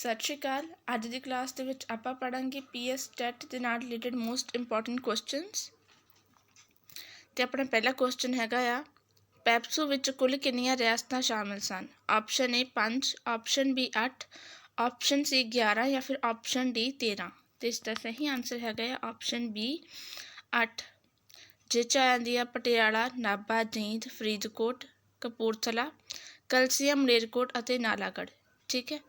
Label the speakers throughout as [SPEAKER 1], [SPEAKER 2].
[SPEAKER 1] ਸਤਿ ਸ਼੍ਰੀ ਅਕਾਲ। ਅੱਜ ਦੀ ਕਲਾਸ ਦੇ ਵਿੱਚ ਆਪਾਂ ਪੜਾਂਗੇ ਪੀਐਸ ਟੈਟ ਦੇ ਨਾਲ ਰਿਲੇਟਡ ਮੋਸਟ ਇੰਪੋਰਟੈਂਟ ਕੁਐਸਚਨਸ ਤੇ ਆਪਣਾ ਪਹਿਲਾ ਕੁਐਸਚਨ ਹੈਗਾ ਆ ਪੈਪਸੂ ਵਿੱਚ ਕੁੱਲ ਕਿੰਨੀਆਂ ਰਿਆਸਤਾਂ ਸ਼ਾਮਿਲ ਸਨ? Option A 5 option B 8 option C 11 ਜਾਂ ਫਿਰ ਆਪਸ਼ਨ ਡੀ 13 ਤੇ ਇਸ ਦਾ ਸਹੀ ਆਨਸਰ ਹੈਗਾ ਆ ਆਪਸ਼ਨ ਬੀ 8 ਜਿਹ ਚ ਆ ਜਾਂਦੀ ਆ ਪਟਿਆਲਾ, ਨਾਭਾ, ਜੀਂਦ, ਫਰੀਦਕੋਟ, ਕਪੂਰਥਲਾ, ਕਲਸੀਆ, ਮਲੇਰਕੋਟ ਅਤੇ ਨਾਲਾਗੜ੍ਹ। ਠੀਕ ਹੈ?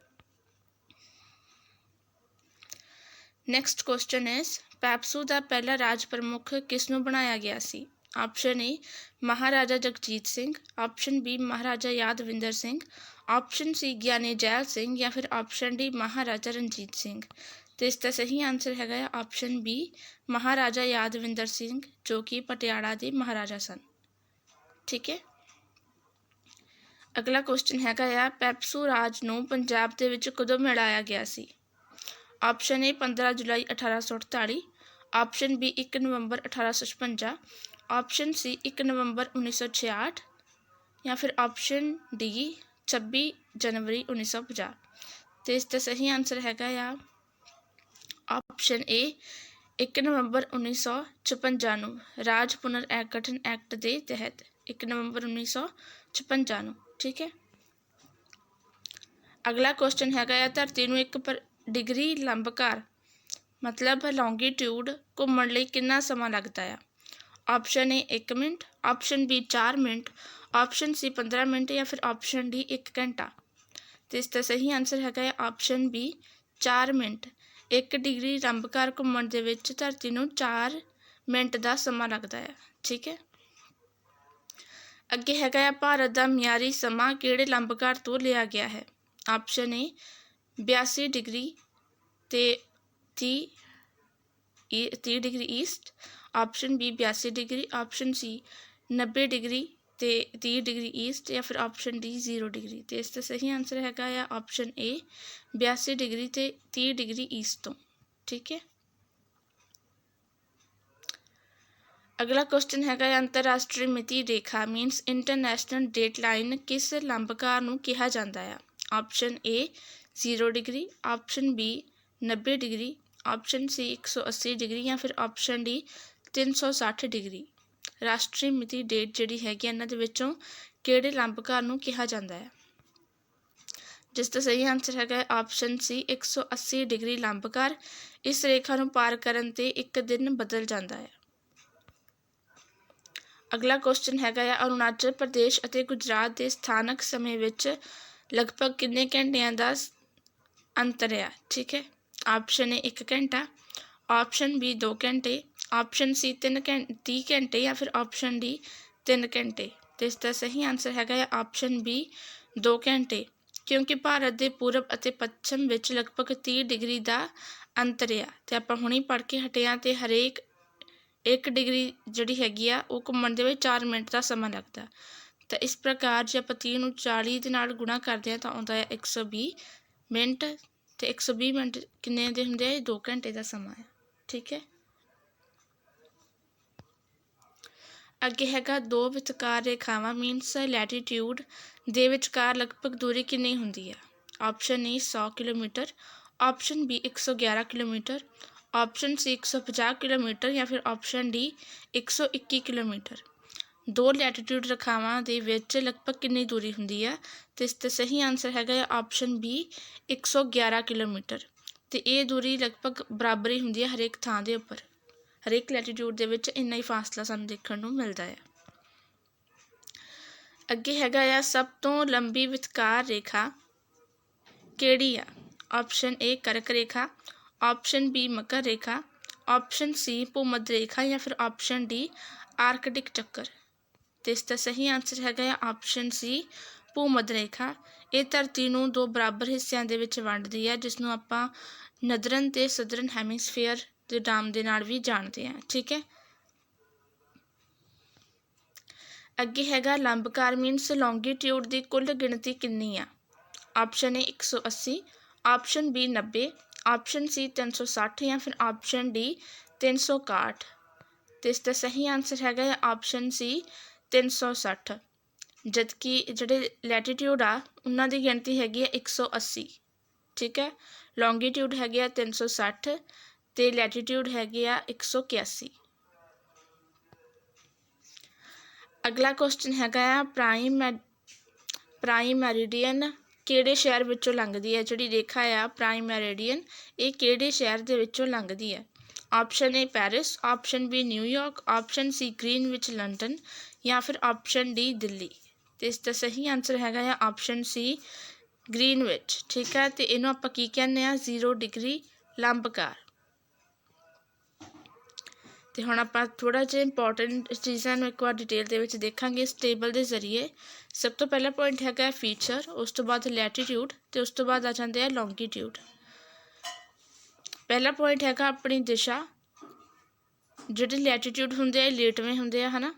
[SPEAKER 1] ਨੈਕਸਟ ਕੁਐਸਚਨ ਇਜ਼ ਪੈਪਸੂ ਦਾ ਪਹਿਲਾ ਰਾਜ ਪ੍ਰਮੁੱਖ ਕਿਸ ਨੂੰ ਬਣਾਇਆ ਗਿਆ ਸੀ? Option A Maharaja Jagjit Singh. Option B Maharaja Yadavindra Singh. Option C Giani Zail Singh ਜਾਂ ਫਿਰ ਆਪਸ਼ਨ ਡੀ ਮਹਾਰਾਜਾ ਰਣਜੀਤ ਸਿੰਘ। ਤੇ ਇਸ ਦਾ ਸਹੀ ਆਨਸਰ ਹੈਗਾ ਹੈ ਆਪਸ਼ਨ ਬੀ ਮਹਾਰਾਜਾ ਯਾਦਵਿੰਦਰ ਸਿੰਘ, ਜੋ ਕਿ ਪਟਿਆਲਾ ਦੇ ਮਹਾਰਾਜਾ ਸਨ। ਠੀਕ ਹੈ? ਅਗਲਾ ਕੁਐਸਚਨ ਹੈਗਾ ਆ ਪੈਪਸੂ ਰਾਜ ਨੂੰ ਪੰਜਾਬ ਦੇ ਵਿੱਚ ਕਦੋਂ ਮਿਲਾਇਆ ਗਿਆ ਸੀ? ਆਪਸ਼ਨ ਏ 15 ਜੁਲਾਈ 1848 ਆਪਸ਼ਨ ਬੀ 1 ਨਵੰਬਰ 1856 ਆਪਸ਼ਨ ਸੀ 1 ਨਵੰਬਰ 1966 ਜਾਂ ਫਿਰ ਆਪਸ਼ਨ ਡੀ 26 ਜਨਵਰੀ 1950 ਤੇ ਇਸ ਦਾ ਸਹੀ ਆਨਸਰ ਹੈਗਾ ਆ ਆਪਸ਼ਨ ਏ 1 ਨਵੰਬਰ 1956 ਨੂੰ ਰਾਜ ਪੁਨਰ ਗਠਨ ਐਕਟ ਦੇ ਤਹਿਤ 1 ਨਵੰਬਰ 1956 ਨੂੰ ਠੀਕ ਹੈ ਅਗਲਾ ਕੁਐਸਚਨ ਹੈਗਾ ਆ ਧਰਤੀ ਨੂੰ ਇੱਕ ਪਰ ਡਿਗਰੀ ਲੰਬਕਾਰ ਮਤਲਬ ਲੌਂਗੀਟਿਊਡ ਘੁੰਮਣ ਲਈ ਕਿੰਨਾ ਸਮਾਂ ਲੱਗਦਾ ਆ? Option A 1 minute option B 4 minute option C 15 minute ਜਾਂ ਫਿਰ ਆਪਸ਼ਨ ਡੀ 1 ਘੰਟਾ। ਤੇ ਇਸ ਦਾ ਸਹੀ ਆਨਸਰ ਹੈਗਾ ਹੈ ਆਪਸ਼ਨ ਬੀ 4 ਮਿੰਟ। 1 ਡਿਗਰੀ ਲੰਬਕਾਰ ਘੁੰਮਣ ਦੇ ਵਿੱਚ ਧਰਤੀ ਨੂੰ 4 ਮਿੰਟ ਦਾ ਸਮਾਂ ਲੱਗਦਾ ਹੈ ਠੀਕ ਹੈ? ਅੱਗੇ ਹੈਗਾ ਹੈ ਭਾਰਤ ਦਾ ਮਿਆਰੀ ਸਮਾਂ ਕਿਹੜੇ ਲੰਬਕਾਰ ਤੋਂ ਲਿਆ ਗਿਆ ਹੈ? ਆਪਸ਼ਨ ਏ 82 ਡਿਗਰੀ ਤੇ 30 30 degree east, option B 82 degree, option C 90 degree ਤੇ 30 ਡਿਗਰੀ ਈਸਟ ਜਾਂ ਫਿਰ ਆਪਸ਼ਨ ਡੀ 0 ਡਿਗਰੀ। ਤੇ ਇਸ ਦਾ ਸਹੀ ਆਨਸਰ ਹੈਗਾ ਆ ਆਪਸ਼ਨ ਏ 82 ਡਿਗਰੀ ਤੇ 30 ਡਿਗਰੀ ਈਸਟ ਤੋਂ। ਠੀਕ ਹੈ? ਅਗਲਾ ਕੁਐਸਚਨ ਹੈਗਾ ਹੈ ਅੰਤਰਰਾਸ਼ਟਰੀ ਮਿਤੀ ਰੇਖਾ ਮੀਨਸ ਇੰਟਰਨੈਸ਼ਨਲ ਡੇਟਲਾਈਨ ਕਿਸ ਲੰਬਕਾਰ ਨੂੰ ਕਿਹਾ ਜਾਂਦਾ ਹੈ option A zero degree option B 90 degree option C 180 degree ਜਾਂ ਫਿਰ ਆਪਸ਼ਨ ਡੀ 360 ਡਿਗਰੀ ਰਾਸ਼ਟਰੀ ਮਿਤੀ ਡੇਟ ਜਿਹੜੀ ਹੈਗੀ ਇਹਨਾਂ ਦੇ ਵਿੱਚੋਂ ਕਿਹੜੇ ਲੰਬਕਾਰ ਨੂੰ ਕਿਹਾ ਜਾਂਦਾ ਹੈ? ਜਿਸ ਦਾ ਸਹੀ ਆਨਸਰ ਹੈਗਾ ਹੈ ਆਪਸ਼ਨ ਸੀ 180 ਡਿਗਰੀ ਲੰਬਕਾਰ ਇਸ ਰੇਖਾ ਨੂੰ ਪਾਰ ਕਰਨ ਤੇ ਇੱਕ ਦਿਨ ਬਦਲ ਜਾਂਦਾ ਹੈ। ਅਗਲਾ ਕੁਐਸਚਨ ਹੈਗਾ ਹੈ ਅਰੁਣਾਚਲ ਪ੍ਰਦੇਸ਼ ਅਤੇ ਗੁਜਰਾਤ ਦੇ ਸਥਾਨਕ ਸਮੇਂ ਵਿੱਚ ਲਗਭਗ ਕਿੰਨੇ ਘੰਟਿਆਂ ਦਾ ਅੰਤਰ ਹੈ ਠੀਕ ਹੈ ਆਪਸ਼ਨ ਏ 1 ਘੰਟਾ ਆਪਸ਼ਨ ਬੀ ਦੋ ਘੰਟੇ ਆਪਸ਼ਨ ਸੀ 3 ਘੰਟੇ 30 ਘੰਟੇ ਜਾਂ ਫਿਰ ਆਪਸ਼ਨ ਡੀ 3 ਘੰਟੇ ਤੇ ਇਸ ਦਾ ਸਹੀ ਆਨਸਰ ਹੈਗਾ ਹੈ ਆਪਸ਼ਨ ਬੀ 2 ਘੰਟੇ ਕਿਉਂਕਿ ਭਾਰਤ ਦੇ ਪੂਰਬ ਅਤੇ ਪੱਛਮ ਵਿੱਚ ਲਗਭਗ 30 ਡਿਗਰੀ ਦਾ ਅੰਤਰ ਆ ਤੇ ਆਪਾਂ ਹੁਣੇ ਪੜ੍ਹ ਕੇ ਹਟੇ ਹਾਂ ਤੇ ਹਰੇਕ 1 ਡਿਗਰੀ ਜਿਹੜੀ ਹੈਗੀ ਆ ਉਹ ਘੁੰਮਣ ਦੇ ਵਿੱਚ 4 ਮਿੰਟ ਦਾ ਸਮਾਂ ਲੱਗਦਾ ਤਾਂ ਇਸ ਪ੍ਰਕਾਰ ਜੇ ਆਪਾਂ 30 ਨੂੰ 40 ਦੇ ਨਾਲ ਗੁਣਾ ਕਰਦੇ ਹਾਂ ਤਾਂ ਆਉਂਦਾ ਹੈ 120 ਮਿੰਟ ਤੇ 120 ਮਿੰਟ ਕਿੰਨੇ ਦੇ ਹੁੰਦੇ ਆ? ਇਹ 2 ਘੰਟੇ ਦਾ ਸਮਾਂ ਹੈ। ਠੀਕ ਹੈ? ਅੱਗੇ ਹੈਗਾ ਦੋ ਵਿਚਕਾਰ ਰੇਖਾਵਾਂ ਮੀਨਸ ਲੈਟੀਟਿਊਡ ਦੇ ਵਿਚਕਾਰ ਲਗਭਗ ਦੂਰੀ ਕਿੰਨੀ ਹੁੰਦੀ ਹੈ option A 100 kilometer option B 111 kilometer option C 150 kilometer ਜਾਂ ਫਿਰ ਆਪਸ਼ਨ ਡੀ 121 ਕਿਲੋਮੀਟਰ। ਦੋ ਲੈਟੀਟਿਊਡ ਰੇਖਾਵਾਂ ਦੇ ਵਿੱਚ ਲਗਭਗ ਕਿੰਨੀ ਦੂਰੀ ਹੁੰਦੀ ਹੈ? ਤੇ ਇਸ ਦਾ ਸਹੀ ਆਨਸਰ ਹੈਗਾ ਹੈ ਆਪਸ਼ਨ ਬੀ 111 ਕਿਲੋਮੀਟਰ। ਤੇ ਇਹ ਦੂਰੀ ਲਗਭਗ ਬਰਾਬਰ ਹੀ ਹੁੰਦੀ ਹੈ ਹਰੇਕ ਥਾਂ ਦੇ ਉੱਪਰ। ਹਰੇਕ ਲੈਟੀਟਿਊਡ ਦੇ ਵਿੱਚ ਇੰਨਾ ਹੀ ਫਾਸਲਾ ਸਾਨੂੰ ਦੇਖਣ ਨੂੰ ਮਿਲਦਾ ਹੈ। ਅੱਗੇ ਹੈਗਾ ਆ ਸਭ ਤੋਂ ਲੰਬੀ ਵਿਚਕਾਰ ਰੇਖਾ ਕਿਹੜੀ ਆ? ਆਪਸ਼ਨ ਏ ਕਰਕ ਰੇਖਾ। ਆਪਸ਼ਨ ਬੀ ਮਕਰ ਰੇਖਾ। ਆਪਸ਼ਨ ਸੀ ਭੂਮਧ ਰੇਖਾ ਜਾਂ ਫਿਰ ਆਪਸ਼ਨ ਡੀ ਆਰਕਟਿਕ ਚੱਕਰ। ਤੇ ਇਸ ਦਾ ਸਹੀ ਆਨਸਰ ਹੈਗਾ ਹੈ ਆਪਸ਼ਨ ਸੀ ਭੂਮਧ ਰੇਖਾ। ਇਹ ਧਰਤੀ ਨੂੰ ਦੋ ਬਰਾਬਰ ਹਿੱਸਿਆਂ ਦੇ ਵਿੱਚ ਵੰਡਦੀ ਹੈ ਜਿਸ ਨੂੰ ਆਪਾਂ ਨਦਰਨ ਤੇ ਸਦਰਨ ਹੈਮਿਸਫੇਅਰ ਦੇ ਨਾਮ ਦੇ ਨਾਲ ਵੀ ਜਾਣਦੇ ਹਾਂ, ਠੀਕ ਹੈ? ਅੱਗੇ ਹੈਗਾ ਲੰਬਕਾਰ ਮੀਨਸ ਲੌਂਗੀਟਿਊਡ ਦੀ ਕੁੱਲ ਗਿਣਤੀ ਕਿੰਨੀ ਆ? Option A 180 option B 90 option C 360 ਜਾਂ ਫਿਰ ਆਪਸ਼ਨ ਡੀ 361 ਤੇ ਇਸ ਦਾ ਸਹੀ ਆਨਸਰ ਹੈਗਾ ਹੈ ਆਪਸ਼ਨ ਸੀ 360 ਜਦਕਿ ਜਿਹੜੇ ਲੈਟੀਟਿਊਡ ਆ, ਉਹਨਾਂ ਦੀ ਗਿਣਤੀ ਹੈਗੀ ਹੈ 180 ਠੀਕ ਹੈ? ਲੌਂਗੀਟਿਊਡ ਹੈਗੇ ਆ ਤਿੰਨ ਸੌ ਸੱਠ ਅਤੇ ਲੈਟੀਟਿਊਡ ਹੈਗੇ ਆ 181 ਅਗਲਾ ਕੁਐਸਚਨ ਹੈਗਾ ਆ ਪ੍ਰਾਈਮ ਪ੍ਰਾਈਮ ਮੈਰੀਡੀਅਨ ਕਿਹੜੇ ਸ਼ਹਿਰ ਵਿੱਚੋਂ ਲੰਘਦੀ ਹੈ? ਜਿਹੜੀ ਰੇਖਾ ਆ ਪ੍ਰਾਈਮ ਮੈਰੀਡੀਅਨ ਇਹ ਕਿਹੜੇ ਸ਼ਹਿਰ ਦੇ ਵਿੱਚੋਂ ਲੰਘਦੀ ਹੈ? Option A Paris option B New York option C Greenwich London ਜਾਂ ਫਿਰ ਆਪਸ਼ਨ ਡੀ ਦਿੱਲੀ। ਤੇ ਇਸ ਦਾ ਸਹੀ ਆਨਸਰ ਹੈਗਾ ਆ ਆਪਸ਼ਨ ਸੀ ਗ੍ਰੀਨਵਿਚ ਠੀਕ ਹੈ, ਤੇ ਇਹਨੂੰ ਆਪਾਂ ਕੀ ਕਹਿੰਦੇ ਆ 0 ਡਿਗਰੀ ਲੰਬਕਾਰ ਤੇ ਹੁਣ ਆਪਾਂ ਥੋੜਾ ਜਿਹਾ ਇੰਪੋਰਟੈਂਟ ਚੀਜ਼ਾਂ ਨੂੰ ਇੱਕ ਵਾਰ ਡਿਟੇਲ ਦੇ ਵਿੱਚ ਦੇਖਾਂਗੇ। ਇਸ ਟੇਬਲ ਦੇ ਜ਼ਰੀਏ ਸਭ ਤੋਂ ਪਹਿਲਾ ਪੁਆਇੰਟ ਹੈਗਾ ਫੀਚਰ ਉਸ ਤੋਂ ਬਾਅਦ ਲੈਟੀਟਿਊਡ ਤੇ ਉਸ ਤੋਂ ਬਾਅਦ ਆ ਜਾਂਦੇ ਆ ਲੌਂਗੀਟਿਊਡ ਪਹਿਲਾ ਪੁਆਇੰਟ ਹੈਗਾ ਆਪਣੀ ਦਿਸ਼ਾ। ਜਿਹੜੇ ਲੈਟੀਟਿਊਡ ਹੁੰਦੇ ਆ ਲੇਟਵੇਂ ਹੁੰਦੇ ਆ, ਹਨਾ?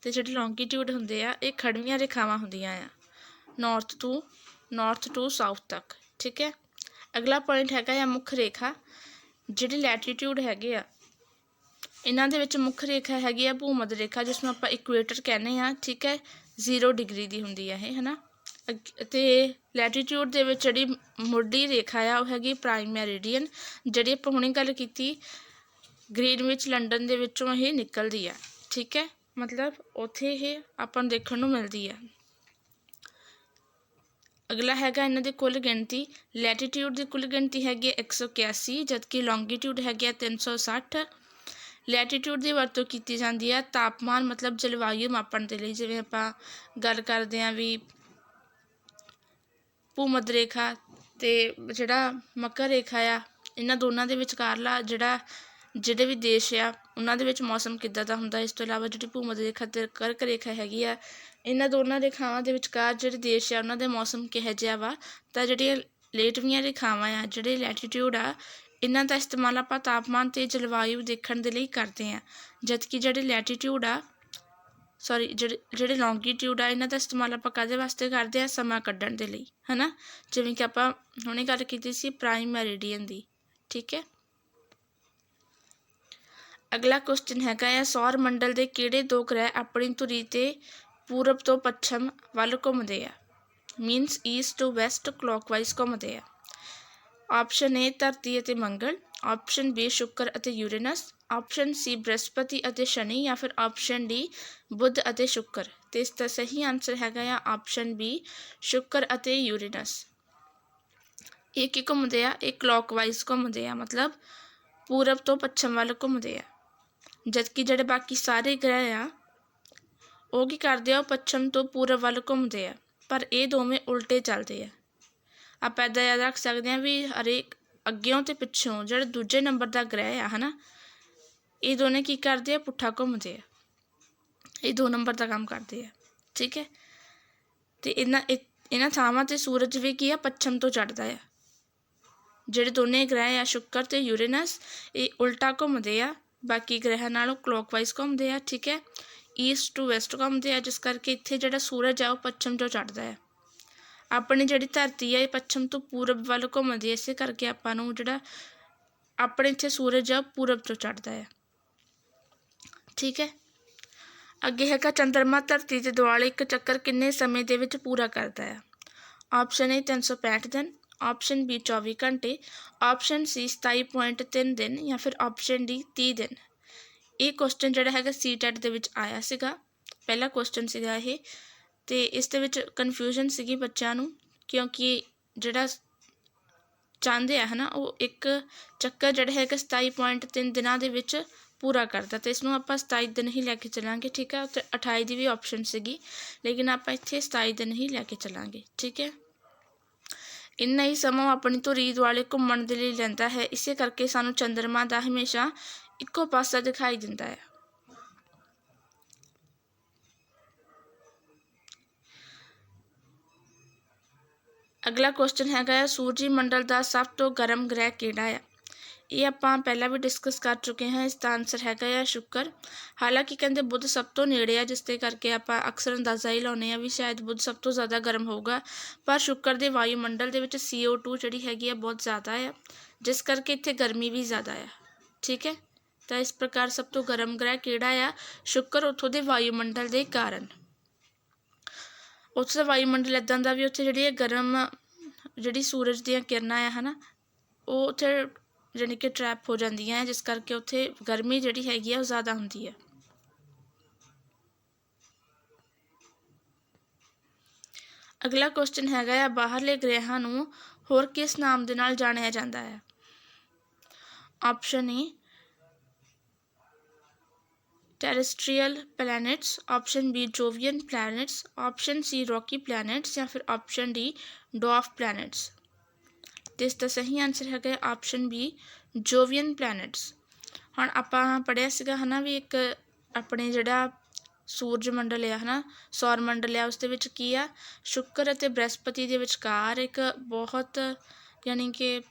[SPEAKER 1] ਅਤੇ ਜਿਹੜੇ ਲੌਂਗੀਟਿਊਡ ਹੁੰਦੇ ਆ, ਇਹ ਖੜਵੀਆਂ ਰੇਖਾਵਾਂ ਹੁੰਦੀਆਂ ਆ। North to north to south ਤੱਕ, ਠੀਕ ਹੈ? ਅਗਲਾ ਪੁਆਇੰਟ ਹੈਗਾ ਆ ਮੁੱਖ ਰੇਖਾ, ਜਿਹੜੇ ਲੈਟੀਟਿਊਡ ਹੈਗੇ ਆ। ਇਹਨਾਂ ਦੇ ਵਿੱਚ ਮੁੱਖ ਰੇਖਾ ਹੈਗੀ ਆ ਭੂਮੱਧ ਰੇਖਾ ਜਿਸ ਨੂੰ ਆਪਾਂ ਇਕੁਏਟਰ ਕਹਿੰਦੇ ਆ, ਠੀਕ ਹੈ? 0 ਡਿਗਰੀ ਦੀ ਹੁੰਦੀ ਆ ਇਹ, ਹਨਾ? ਅਗ- ਤੇ ਲੈਟੀਟਿਊਡ ਦੇ ਵਿੱਚ ਜਿਹੜੀ ਮੁੱਢਲੀ ਰੇਖਾ ਆ, ਉਹ ਹੈਗੀ ਪ੍ਰਾਈਮ ਮੈਰੀਡੀਅਨ ਜਿਹੜੀ ਆਪਾਂ ਹੁਣੇ ਗੱਲ ਕੀਤੀ ਗ੍ਰੀਨਵਿਚ ਲੰਡਨ ਦੇ ਵਿੱਚੋਂ ਇਹ ਨਿਕਲਦੀ ਆ, ਠੀਕ ਹੈ? ਮਤਲਬ ਉੱਥੇ ਇਹ ਆਪਾਂ ਨੂੰ ਦੇਖਣ ਨੂੰ ਮਿਲਦੀ ਹੈ ਅਗਲਾ ਹੈਗਾ ਇਹਨਾਂ ਦੀ ਕੁੱਲ ਗਿਣਤੀ। ਲੈਟੀਟਿਊਡ ਦੀ ਕੁੱਲ ਗਿਣਤੀ ਹੈਗੀ ਹੈ 181 ਜਦਕਿ ਲੌਂਗੀਟਿਊਡ ਹੈਗੀ ਹੈ 360 ਲੈਟੀਟਿਊਡ ਦੀ ਵਰਤੋਂ ਕੀਤੀ ਜਾਂਦੀ ਹੈ ਤਾਪਮਾਨ, ਮਤਲਬ ਜਲਵਾਯੂ ਮਾਪਣ ਦੇ ਲਈ। ਜਿਵੇਂ ਆਪਾਂ ਗੱਲ ਕਰਦੇ ਹਾਂ ਵੀ ਭੂਮਧ ਰੇਖਾ ਤੇ ਜਿਹੜਾ ਮਕਰ ਰੇਖਾ ਆ, ਇਹਨਾਂ ਦੋਨਾਂ ਦੇ ਵਿਚਕਾਰਲਾ ਜਿਹੜਾ ਜਿਹੜੇ ਵੀ ਦੇਸ਼ ਆ, ਉਹਨਾਂ ਦੇ ਵਿੱਚ ਮੌਸਮ ਕਿੱਦਾਂ ਦਾ ਹੁੰਦਾ, ਇਸ ਤੋਂ ਇਲਾਵਾ ਜਿਹੜੀ ਭੂਮੱਧ ਰੇਖਾ ਅਤੇ ਕਰਕ ਰੇਖਾ ਹੈਗੀ ਆ, ਇਹਨਾਂ ਦੋਨਾਂ ਰੇਖਾਵਾਂ ਦੇ ਵਿਚਕਾਰ ਜਿਹੜੇ ਦੇਸ਼ ਆ, ਉਹਨਾਂ ਦੇ ਮੌਸਮ ਕਿਹੋ ਜਿਹਾ ਵਾ, ਤਾਂ ਜਿਹੜੀਆਂ ਲੇਟਵੀਆਂ ਰੇਖਾਵਾਂ ਆ, ਜਿਹੜੇ ਲੈਟੀਟਿਊਡ ਆ, ਇਹਨਾਂ ਦਾ ਇਸਤੇਮਾਲ ਆਪਾਂ ਤਾਪਮਾਨ ਤੇ ਜਲਵਾਯੂ ਦੇਖਣ ਦੇ ਲਈ ਕਰਦੇ ਆ, ਜਦਕਿ ਜਿਹੜੇ ਲੈਟੀਟਿਊਡ ਆ ਸੌਰੀ ਜਿਹੜੇ ਜਿਹੜੇ ਲੌਂਗੀਟਿਊਡ ਆ, ਇਹਨਾਂ ਦਾ ਇਸਤੇਮਾਲ ਆਪਾਂ ਕਾਹਦੇ ਵਾਸਤੇ ਕਰਦੇ ਆ, ਸਮਾਂ ਕੱਢਣ ਦੇ ਲਈ, ਹਨਾ? ਜਿਵੇਂ ਕਿ ਆਪਾਂ ਹੁਣੇ ਗੱਲ ਕੀਤੀ ਸੀ ਪ੍ਰਾਈਮ ਮੈਰੀਡੀਅਨ ਦੀ, ਠੀਕ ਹੈ? ਅਗਲਾ ਕੁਐਸਚਨ ਹੈਗਾ ਆ, ਸੌਰ ਮੰਡਲ ਦੇ ਕਿਹੜੇ ਦੋ ਗ੍ਰਹਿ ਆਪਣੀ ਧੁਰੀ ਤੇ ਪੂਰਬ ਤੋਂ ਪੱਛਮ ਵੱਲ ਘੁੰਮਦੇ ਆ? Means east to west clockwise ਘੁੰਮਦੇ ਆ। ਆਪਸ਼ਨ ਏ ਧਰਤੀ ਅਤੇ ਮੰਗਲ। ਆਪਸ਼ਨ ਬੀ ਸ਼ੁੱਕਰ ਅਤੇ ਯੂਰੇਨਸ। ਆਪਸ਼ਨ ਸੀ ਬ੍ਰਹਸਪਤੀ ਅਤੇ ਸ਼ਨੀ ਜਾਂ ਫਿਰ ਆਪਸ਼ਨ ਡੀ ਬੁੱਧ ਅਤੇ ਸ਼ੁੱਕਰ। ਤੇ ਇਸ ਦਾ ਸਹੀ ਆਨਸਰ ਹੈਗਾ ਆ ਆਪਸ਼ਨ ਬੀ ਸ਼ੁੱਕਰ ਅਤੇ ਯੂਰੇਨਸ। ਇਹ ਕੀ ਘੁੰਮਦੇ ਆ? ਇਹ ਕਲੋਕਵਾਈਜ਼ ਘੁੰਮਦੇ ਆ, ਮਤਲਬ ਪੂਰਬ ਤੋਂ ਪੱਛਮ ਵੱਲ ਘੁੰਮਦੇ ਆ। ਜਦਕਿ ਜਿਹੜੇ ਬਾਕੀ ਸਾਰੇ ਗ੍ਰਹਿ ਆ, ਉਹ ਕੀ ਕਰਦੇ ਆ, ਉਹ ਪੱਛਮ ਤੋਂ ਪੂਰਬ ਵੱਲ ਘੁੰਮਦੇ ਆ, ਪਰ ਇਹ ਦੋਵੇਂ ਉਲਟੇ ਚੱਲਦੇ ਆ। ਆਪਾਂ ਇੱਦਾਂ ਯਾਦ ਰੱਖ ਸਕਦੇ ਹਾਂ ਵੀ ਹਰੇਕ ਅੱਗਿਓਂ ਤੇ ਪਿੱਛੋਂ ਜਿਹੜਾ ਦੂਜੇ ਨੰਬਰ ਦਾ ਗ੍ਰਹਿ ਆ, ਹਨਾ, ਇਹ ਦੋਨੇ ਕੀ ਕਰਦੇ ਆ, ਪੁੱਠਾ ਘੁੰਮਦੇ ਆ। ਇਹ ਦੋ ਨੰਬਰ ਦਾ ਕੰਮ ਕਰਦੇ ਆ, ਠੀਕ ਹੈ? ਤੇ ਇਹਨਾਂ, ਇਹ- ਇਹਨਾਂ ਥਾਵਾਂ ਤੇ ਸੂਰਜ ਵੀ ਕੀ ਆ, ਪੱਛਮ ਤੋਂ ਚੜ੍ਹਦਾ ਆ। ਜਿਹੜੇ ਦੋਨੇ ਗ੍ਰਹਿ ਆ, ਸ਼ੁੱਕਰ ਤੇ ਯੂਰੇਨਸ, ਇਹ ਉਲਟਾ ਘੁੰਮਦੇ ਆ ਬਾਕੀ ਗ੍ਰਹਿਆਂ ਨਾਲੋਂ ਕਲੌਕਵਾਈਜ਼ ਘੁੰਮਦੇ ਆ, ਠੀਕ ਹੈ? ਈਸਟ ਟੂ ਵੈਸਟ ਘੁੰਮਦੇ ਆ, ਜਿਸ ਕਰਕੇ ਇੱਥੇ ਜਿਹੜਾ ਸੂਰਜ ਆ, ਉਹ ਪੱਛਮ ਤੋਂ ਚੜ੍ਹਦਾ ਹੈ। ਆਪਣੀ ਜਿਹੜੀ ਧਰਤੀ ਹੈ ਇਹ ਪੱਛਮ ਤੋਂ ਪੂਰਬ ਵੱਲ ਘੁੰਮਦੀ ਹੈ ਇਸੇ ਕਰਕੇ ਆਪਾਂ ਨੂੰ ਜਿਹੜਾ ਆਪਣੇ ਇੱਥੇ ਸੂਰਜ ਆ, ਉਹ ਪੂਰਬ ਤੋਂ ਚੜ੍ਹਦਾ ਹੈ। ਠੀਕ ਹੈ? ਅੱਗੇ ਹੈਗਾ ਚੰਦਰਮਾ, ਧਰਤੀ ਦੇ ਦੁਆਲੇ ਇੱਕ ਚੱਕਰ ਕਿੰਨੇ ਸਮੇਂ ਦੇ ਵਿੱਚ ਪੂਰਾ ਕਰਦਾ ਹੈ? ਆਪਸ਼ਨ ਏ 365 ਦਿਨ। ਆਪਸ਼ਨ ਬੀ 24 ਘੰਟੇ, ਆਪਸ਼ਨ ਸੀ 27.3 ਦਿਨ ਜਾਂ ਫਿਰ ਆਪਸ਼ਨ ਡੀ 30 ਦਿਨ। ਇਹ ਕੁਐਸਚਨ ਜਿਹੜਾ ਹੈਗਾ ਸੀਟੈਟ ਦੇ ਵਿੱਚ ਆਇਆ ਸੀਗਾ। ਪਹਿਲਾ ਕੁਐਸਚਨ ਸੀਗਾ ਇਹ ਤੇ ਇਸ ਦੇ ਵਿੱਚ ਕਨਫਿਊਜ਼ਨ ਸੀਗੀ ਬੱਚਿਆਂ ਨੂੰ ਕਿਉਂਕਿ ਜਿਹੜਾ ਚਾਹੁੰਦੇ ਆ ਹਨਾ, ਉਹ ਇੱਕ ਚੱਕਰ ਜਿਹੜਾ ਹੈਗਾ 27.3 ਦਿਨਾਂ ਦੇ ਵਿੱਚ ਪੂਰਾ ਕਰਦਾ ਤੇ ਇਸ ਨੂੰ ਆਪਾਂ 27 ਦਿਨ ਹੀ ਲੈ ਕੇ ਚੱਲਾਂਗੇ, ਠੀਕ ਹੈ ਤੇ 28 ਦੀ ਵੀ ਆਪਸ਼ਨ ਸੀਗੀ, ਲੇਕਿਨ ਆਪਾਂ ਇੱਥੇ 27 ਦਿਨ ਹੀ ਲੈ ਕੇ ਚੱਲਾਂਗੇ, ਠੀਕ ਹੈ? ਇੰਨਾ ਹੀ ਸਮਾਂ ਉਹ ਆਪਣੀ ਧੁਰੀ ਦੁਆਲੇ ਘੁੰਮਣ ਦੇ ਲਈ ਲੈਂਦਾ ਹੈ, ਇਸੇ ਕਰਕੇ ਸਾਨੂੰ ਚੰਦਰਮਾ ਦਾ ਹਮੇਸ਼ਾ ਇੱਕੋ ਪਾਸਾ ਦਿਖਾਈ ਦਿੰਦਾ ਹੈ। ਅਗਲਾ ਕੁਐਸਚਨ ਹੈਗਾ ਹੈ ਸੂਰਜੀ ਮੰਡਲ ਦਾ ਸਭ ਤੋਂ ਗਰਮ ਗ੍ਰਹਿ ਕਿਹੜਾ ਹੈ? ਇਹ ਆਪਾਂ ਪਹਿਲਾਂ ਵੀ ਡਿਸਕਸ ਕਰ ਚੁੱਕੇ ਹਾਂ ਇਸ ਦਾ ਆਨਸਰ ਹੈਗਾ ਆ ਸ਼ੁੱਕਰ। ਹਾਲਾਂਕਿ ਕਹਿੰਦੇ ਬੁੱਧ ਸਭ ਤੋਂ ਨੇੜੇ ਆ, ਜਿਸ ਦੇ ਕਰਕੇ ਆਪਾਂ ਅਕਸਰ ਅੰਦਾਜ਼ਾ ਹੀ ਲਾਉਂਦੇ ਆ ਵੀ ਸ਼ਾਇਦ ਬੁੱਧ ਸਭ ਤੋਂ ਜ਼ਿਆਦਾ ਗਰਮ ਹੋਊਗਾ। ਪਰ ਸ਼ੁੱਕਰ ਦੇ ਵਾਯੂਮੰਡਲ ਦੇ ਵਿੱਚ CO2 ਜਿਹੜੀ ਹੈਗੀ ਆ, ਬਹੁਤ ਜ਼ਿਆਦਾ ਆ, ਜਿਸ ਕਰਕੇ ਇੱਥੇ ਗਰਮੀ ਵੀ ਜ਼ਿਆਦਾ ਆ। ਠੀਕ ਹੈ? ਤਾਂ ਇਸ ਪ੍ਰਕਾਰ ਸਭ ਤੋਂ ਗਰਮ ਗ੍ਰਹਿ ਕਿਹੜਾ ਆ? ਸ਼ੁੱਕਰ ਉੱਥੋਂ ਦੇ ਵਾਯੂਮੰਡਲ ਦੇ ਕਾਰਨ। ਉੱਥੇ ਦਾ ਵਾਯੂਮੰਡਲ ਇਦਾਂ ਦਾ ਵੀ ਉੱਥੇ ਜਿਹੜੀ ਹੈ ਗਰਮ, ਜਿਹੜੀ ਸੂਰਜ ਦੀਆਂ ਕਿਰਨਾਂ ਆ, ਹਨਾ, ਉਹ ਉੱਥੇ ਜਾਣੀ ਕਿ ਟਰੈਪ ਹੋ ਜਾਂਦੀਆਂ ਹੈ, ਜਿਸ ਕਰਕੇ ਉੱਥੇ ਗਰਮੀ ਜਿਹੜੀ ਹੈਗੀ ਆ ਉਹ ਜ਼ਿਆਦਾ ਹੁੰਦੀ ਹੈ। ਅਗਲਾ ਕੁਐਸਚਨ ਹੈਗਾ ਆ ਬਾਹਰਲੇ ਗ੍ਰਹਿਾਂ ਨੂੰ ਹੋਰ ਕਿਸ ਨਾਮ ਦੇ ਨਾਲ ਜਾਣਿਆ ਜਾਂਦਾ ਹੈ? Option A terrestrial planets. Option B, Jovian planets. Option C, rocky planets. ਜਾਂ ਫਿਰ option D, dwarf planets. ਤੇ ਇਸ ਦਾ ਸਹੀ ਆਨਸਰ ਹੈਗਾ ਆਪਸ਼ਨ ਬੀ ਜੋਵੀਅਨ ਪਲੈਨਟਸ ਹੁਣ ਆਪਾਂ ਪੜਿਆ ਸੀਗਾ ਹਨਾ ਵੀ ਇੱਕ ਆਪਣੇ ਜਿਹੜਾ ਸੂਰਜ ਮੰਡਲ ਆ ਹਨਾ, ਸੌਰ ਮੰਡਲ ਆ, ਉਸ ਦੇ ਵਿੱਚ ਕੀ ਆ? ਸ਼ੁੱਕਰ ਅਤੇ ਬ੍ਰਹਿਸਪਤੀ ਦੇ ਵਿਚਕਾਰ ਇੱਕ ਬਹੁਤ ਯਾਨੀ ਕਿ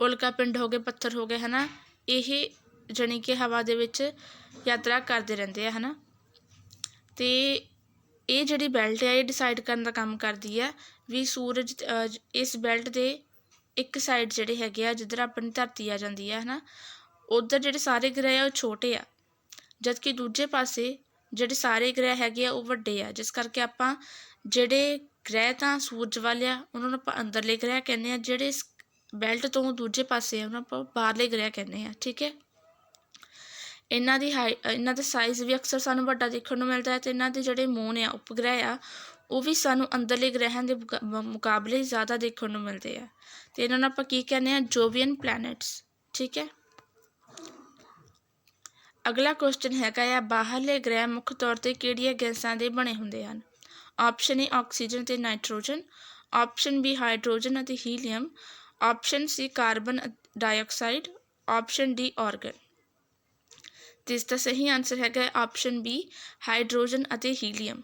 [SPEAKER 1] ਉਲਕਾ ਪਿੰਡ ਹੋ ਗਏ, ਪੱਥਰ ਹੋ ਗਏ ਹਨਾ, ਇਹ ਜਾਣੀ ਕਿ ਹਵਾ ਦੇ ਵਿੱਚ ਯਾਤਰਾ ਕਰਦੇ ਰਹਿੰਦੇ ਆ ਹਨਾ। ਤੇ ਇਹ ਜਿਹੜੀ ਬੈਲਟ ਹੈ ਇਹ ਡਿਸਾਈਡ ਕਰਨ ਦਾ ਕੰਮ ਕਰਦੀ ਹੈ ਵੀ ਸੂਰਜ ਇਸ ਬੈਲਟ ਦੇ ਇੱਕ ਸਾਈਡ ਜਿਹੜੇ ਹੈਗੇ ਆ, ਜਿੱਧਰ ਆਪਣੀ ਧਰਤੀ ਆ ਜਾਂਦੀ ਹੈ ਹਨਾ, ਉਧਰ ਜਿਹੜੇ ਸਾਰੇ ਗ੍ਰਹਿ ਆ, ਉਹ ਛੋਟੇ ਆ। ਜਦਕਿ ਦੂਜੇ ਪਾਸੇ ਜਿਹੜੇ ਸਾਰੇ ਗ੍ਰਹਿ ਹੈਗੇ ਆ, ਉਹ ਵੱਡੇ ਆ। ਜਿਸ ਕਰਕੇ ਆਪਾਂ ਜਿਹੜੇ ਗ੍ਰਹਿ ਤਾਂ ਸੂਰਜ ਵਾਲੇ ਆ, ਉਹਨਾਂ ਨੂੰ ਆਪਾਂ ਅੰਦਰਲੇ ਗ੍ਰਹਿ ਕਹਿੰਦੇ ਆ, ਜਿਹੜੇ ਇਸ ਬੈਲਟ ਤੋਂ ਦੂਜੇ ਪਾਸੇ ਆ, ਉਹਨਾਂ ਨੂੰ ਆਪਾਂ ਬਾਹਰਲੇ ਗ੍ਰਹਿ ਕਹਿੰਦੇ ਆ, ਠੀਕ ਹੈ? ਇਹਨਾਂ ਦੀ ਹਾਈ ਇਹਨਾਂ ਦਾ ਸਾਈਜ਼ ਵੀ ਅਕਸਰ ਸਾਨੂੰ ਵੱਡਾ ਦੇਖਣ ਨੂੰ ਮਿਲਦਾ ਹੈ ਅਤੇ ਇਹਨਾਂ ਦੇ ਜਿਹੜੇ ਮੂਨ ਆ, ਉਪਗ੍ਰਹਿ ਆ, ਉਹ ਵੀ ਸਾਨੂੰ ਅੰਦਰਲੇ ਗ੍ਰਹਿਆਂ ਦੇ ਮੁਕਾ- ਮੁਕਾਬਲੇ ਜ਼ਿਆਦਾ ਦੇਖਣ ਨੂੰ ਮਿਲਦੇ ਆ। ਅਤੇ ਇਹਨਾਂ ਨੂੰ ਆਪਾਂ ਕੀ ਕਹਿੰਦੇ ਆ? ਜੋਵੀਅਨ ਪਲੈਨਟਸ ਠੀਕ ਹੈ? ਅਗਲਾ ਕੁਐਸਚਨ ਹੈਗਾ ਆ, ਬਾਹਰਲੇ ਗ੍ਰਹਿ ਮੁੱਖ ਤੌਰ ਤੇ ਕਿਹੜੀਆਂ ਗੈਸਾਂ ਦੇ ਬਣੇ ਹੁੰਦੇ ਹਨ? ਆਪਸ਼ਨ ਏ ਆਕਸੀਜਨ ਤੇ ਨਾਈਟ੍ਰੋਜਨ ਆਪਸ਼ਨ ਬੀ ਹਾਈਡਰੋਜਨ ਅਤੇ helium option C carbon dioxide option D argon ਤੇ ਦਾ ਸਹੀ ਆਨਸਰ ਹੈਗਾ ਆਪਸ਼ਨ ਬੀ ਹਾਈਡਰੋਜਨ ਅਤੇ ਹੀਲੀਅਮ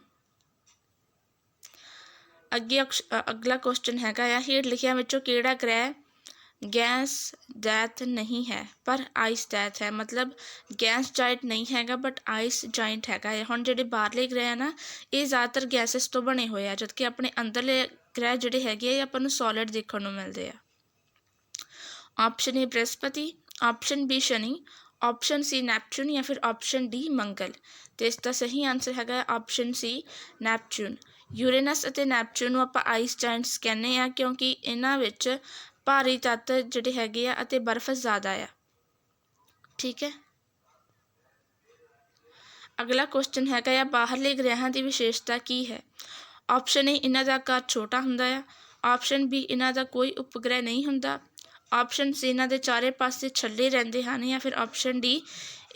[SPEAKER 1] ਅੱਗੇ ਅਗਲਾ ਕੁਐਸਚਨ ਹੈਗਾ ਆ, ਹੇਠ ਲਿਖਿਆਂ ਵਿੱਚੋਂ ਕਿਹੜਾ ਗ੍ਰਹਿ ਗੈਸ ਡੈਥ ਨਹੀਂ ਹੈ? ਪਰ ਆਈਸ ਦੈਤ ਹੈ, ਮਤਲਬ ਗੈਸ ਜਾਇੰਟ ਨਹੀਂ ਹੈਗਾ ਬਟ ਆਈਸ ਜਾਇੰਟ ਹੈਗਾ ਹੈ। ਹੁਣ ਜਿਹੜੇ ਬਾਹਰਲੇ ਗ੍ਰਹਿ ਆ ਨਾ, ਇਹ ਜ਼ਿਆਦਾਤਰ ਗੈਸਸ ਤੋਂ ਬਣੇ ਹੋਏ ਆ, ਜਦਕਿ ਆਪਣੇ ਅੰਦਰਲੇ ਗ੍ਰਹਿ ਜਿਹੜੇ ਹੈਗੇ ਆ ਆਪਾਂ ਨੂੰ ਸੋਲਿਡ ਦੇਖਣ ਨੂੰ ਮਿਲਦੇ ਆ। ਆਪਸ਼ਨ ਏ ਬ੍ਰਹਿਸਪਤੀ ਆਪਸ਼ਨ ਬੀ ਸ਼ਨੀ ਆਪਸ਼ਨ ਸੀ ਨੈਪਚੂਨ ਜਾਂ ਫਿਰ ਆਪਸ਼ਨ ਡੀ ਮੰਗਲ ਤੇ ਇਸ ਦਾ ਸਹੀ ਆਨਸਰ ਹੈਗਾ ਆਪਸ਼ਨ ਸੀ ਨੈਪਚੂਨ ਯੂਰੇਨਸ ਅਤੇ ਨੈਪਚੂਨ ਨੂੰ ਆਪਾਂ ਆਈਸ ਜਾਇੰਟਸ ਕਹਿੰਦੇ ਆ ਕਿਉਂਕਿ ਇਹਨਾਂ ਵਿੱਚ ਭਾਰੀ ਤੱਤ ਜਿਹੜੇ ਹੈਗੇ ਆ ਅਤੇ ਬਰਫ਼ ਜ਼ਿਆਦਾ ਆ ਠੀਕ ਹੈ ਅਗਲਾ ਕੁਐਸਚਨ ਹੈਗਾ ਆ ਬਾਹਰਲੇ ਗ੍ਰਹਿਆਂ ਦੀ ਵਿਸ਼ੇਸ਼ਤਾ ਕੀ ਹੈ ਆਪਸ਼ਨ ਏ ਇਹਨਾਂ ਦਾ ਆਕਾਰ ਛੋਟਾ ਹੁੰਦਾ ਆ ਆਪਸ਼ਨ ਬੀ ਇਹਨਾਂ ਦਾ ਕੋਈ ਉਪਗ੍ਰਹਿ ਨਹੀਂ ਹੁੰਦਾ ਆਪਸ਼ਨ ਸੀ, ਇਹਨਾਂ ਦੇ ਚਾਰੇ ਪਾਸੇ ਛੱਲੇ ਰਹਿੰਦੇ ਹਨ ਜਾਂ ਫਿਰ ਆਪਸ਼ਨ ਡੀ,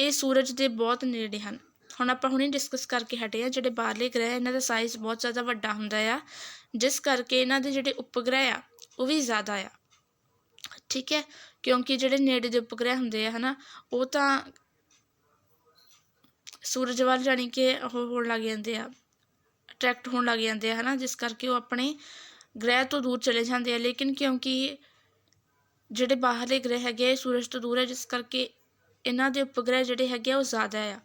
[SPEAKER 1] ਇਹ ਸੂਰਜ ਦੇ ਬਹੁਤ ਨੇੜੇ ਹਨ। ਹੁਣ ਆਪਾਂ ਹੁਣੇ ਡਿਸਕਸ ਕਰਕੇ ਹਟੇ ਆ ਜਿਹੜੇ ਬਾਹਰਲੇ ਗ੍ਰਹਿ ਇਹਨਾਂ ਦਾ ਸਾਈਜ਼ ਬਹੁਤ ਜ਼ਿਆਦਾ ਵੱਡਾ ਹੁੰਦਾ ਆ। ਜਿਸ ਕਰਕੇ ਇਹਨਾਂ ਦੇ ਜਿਹੜੇ ਉਪਗ੍ਰਹਿ ਆ, ਉਹ ਵੀ ਜ਼ਿਆਦਾ ਆ। ਠੀਕ ਹੈ? ਕਿਉਂਕਿ ਜਿਹੜੇ ਨੇੜੇ ਦੇ ਉਪਗ੍ਰਹਿ ਹੁੰਦੇ ਆ, ਹਨਾ, ਉਹ ਤਾਂ ਸੂਰਜ ਵੱਲ ਜਾਣੀ ਕਿ ਉਹ ਹੋਣ ਲੱਗ ਜਾਂਦੇ ਆ ਅਟਰੈਕਟ ਹੋਣ ਲੱਗ ਜਾਂਦੇ ਆ, ਹਨਾ, ਜਿਸ ਕਰਕੇ ਉਹ ਆਪਣੇ ਗ੍ਰਹਿ ਤੋਂ ਦੂਰ ਚਲੇ ਜਾਂਦੇ ਆ। ਲੇਕਿਨ ਕਿਉਂਕਿ ਜਿਹੜੇ ਬਾਹਰਲੇ ਗ੍ਰਹਿ ਹੈਗੇ ਆ, ਇਹ ਸੂਰਜ ਤੋਂ ਦੂਰ ਹੈ ਜਿਸ ਕਰਕੇ ਇਹਨਾਂ ਦੇ ਉਪਗ੍ਰਹਿ ਜਿਹੜੇ ਹੈਗੇ ਆ ਉਹ ਜ਼ਿਆਦਾ ਆ।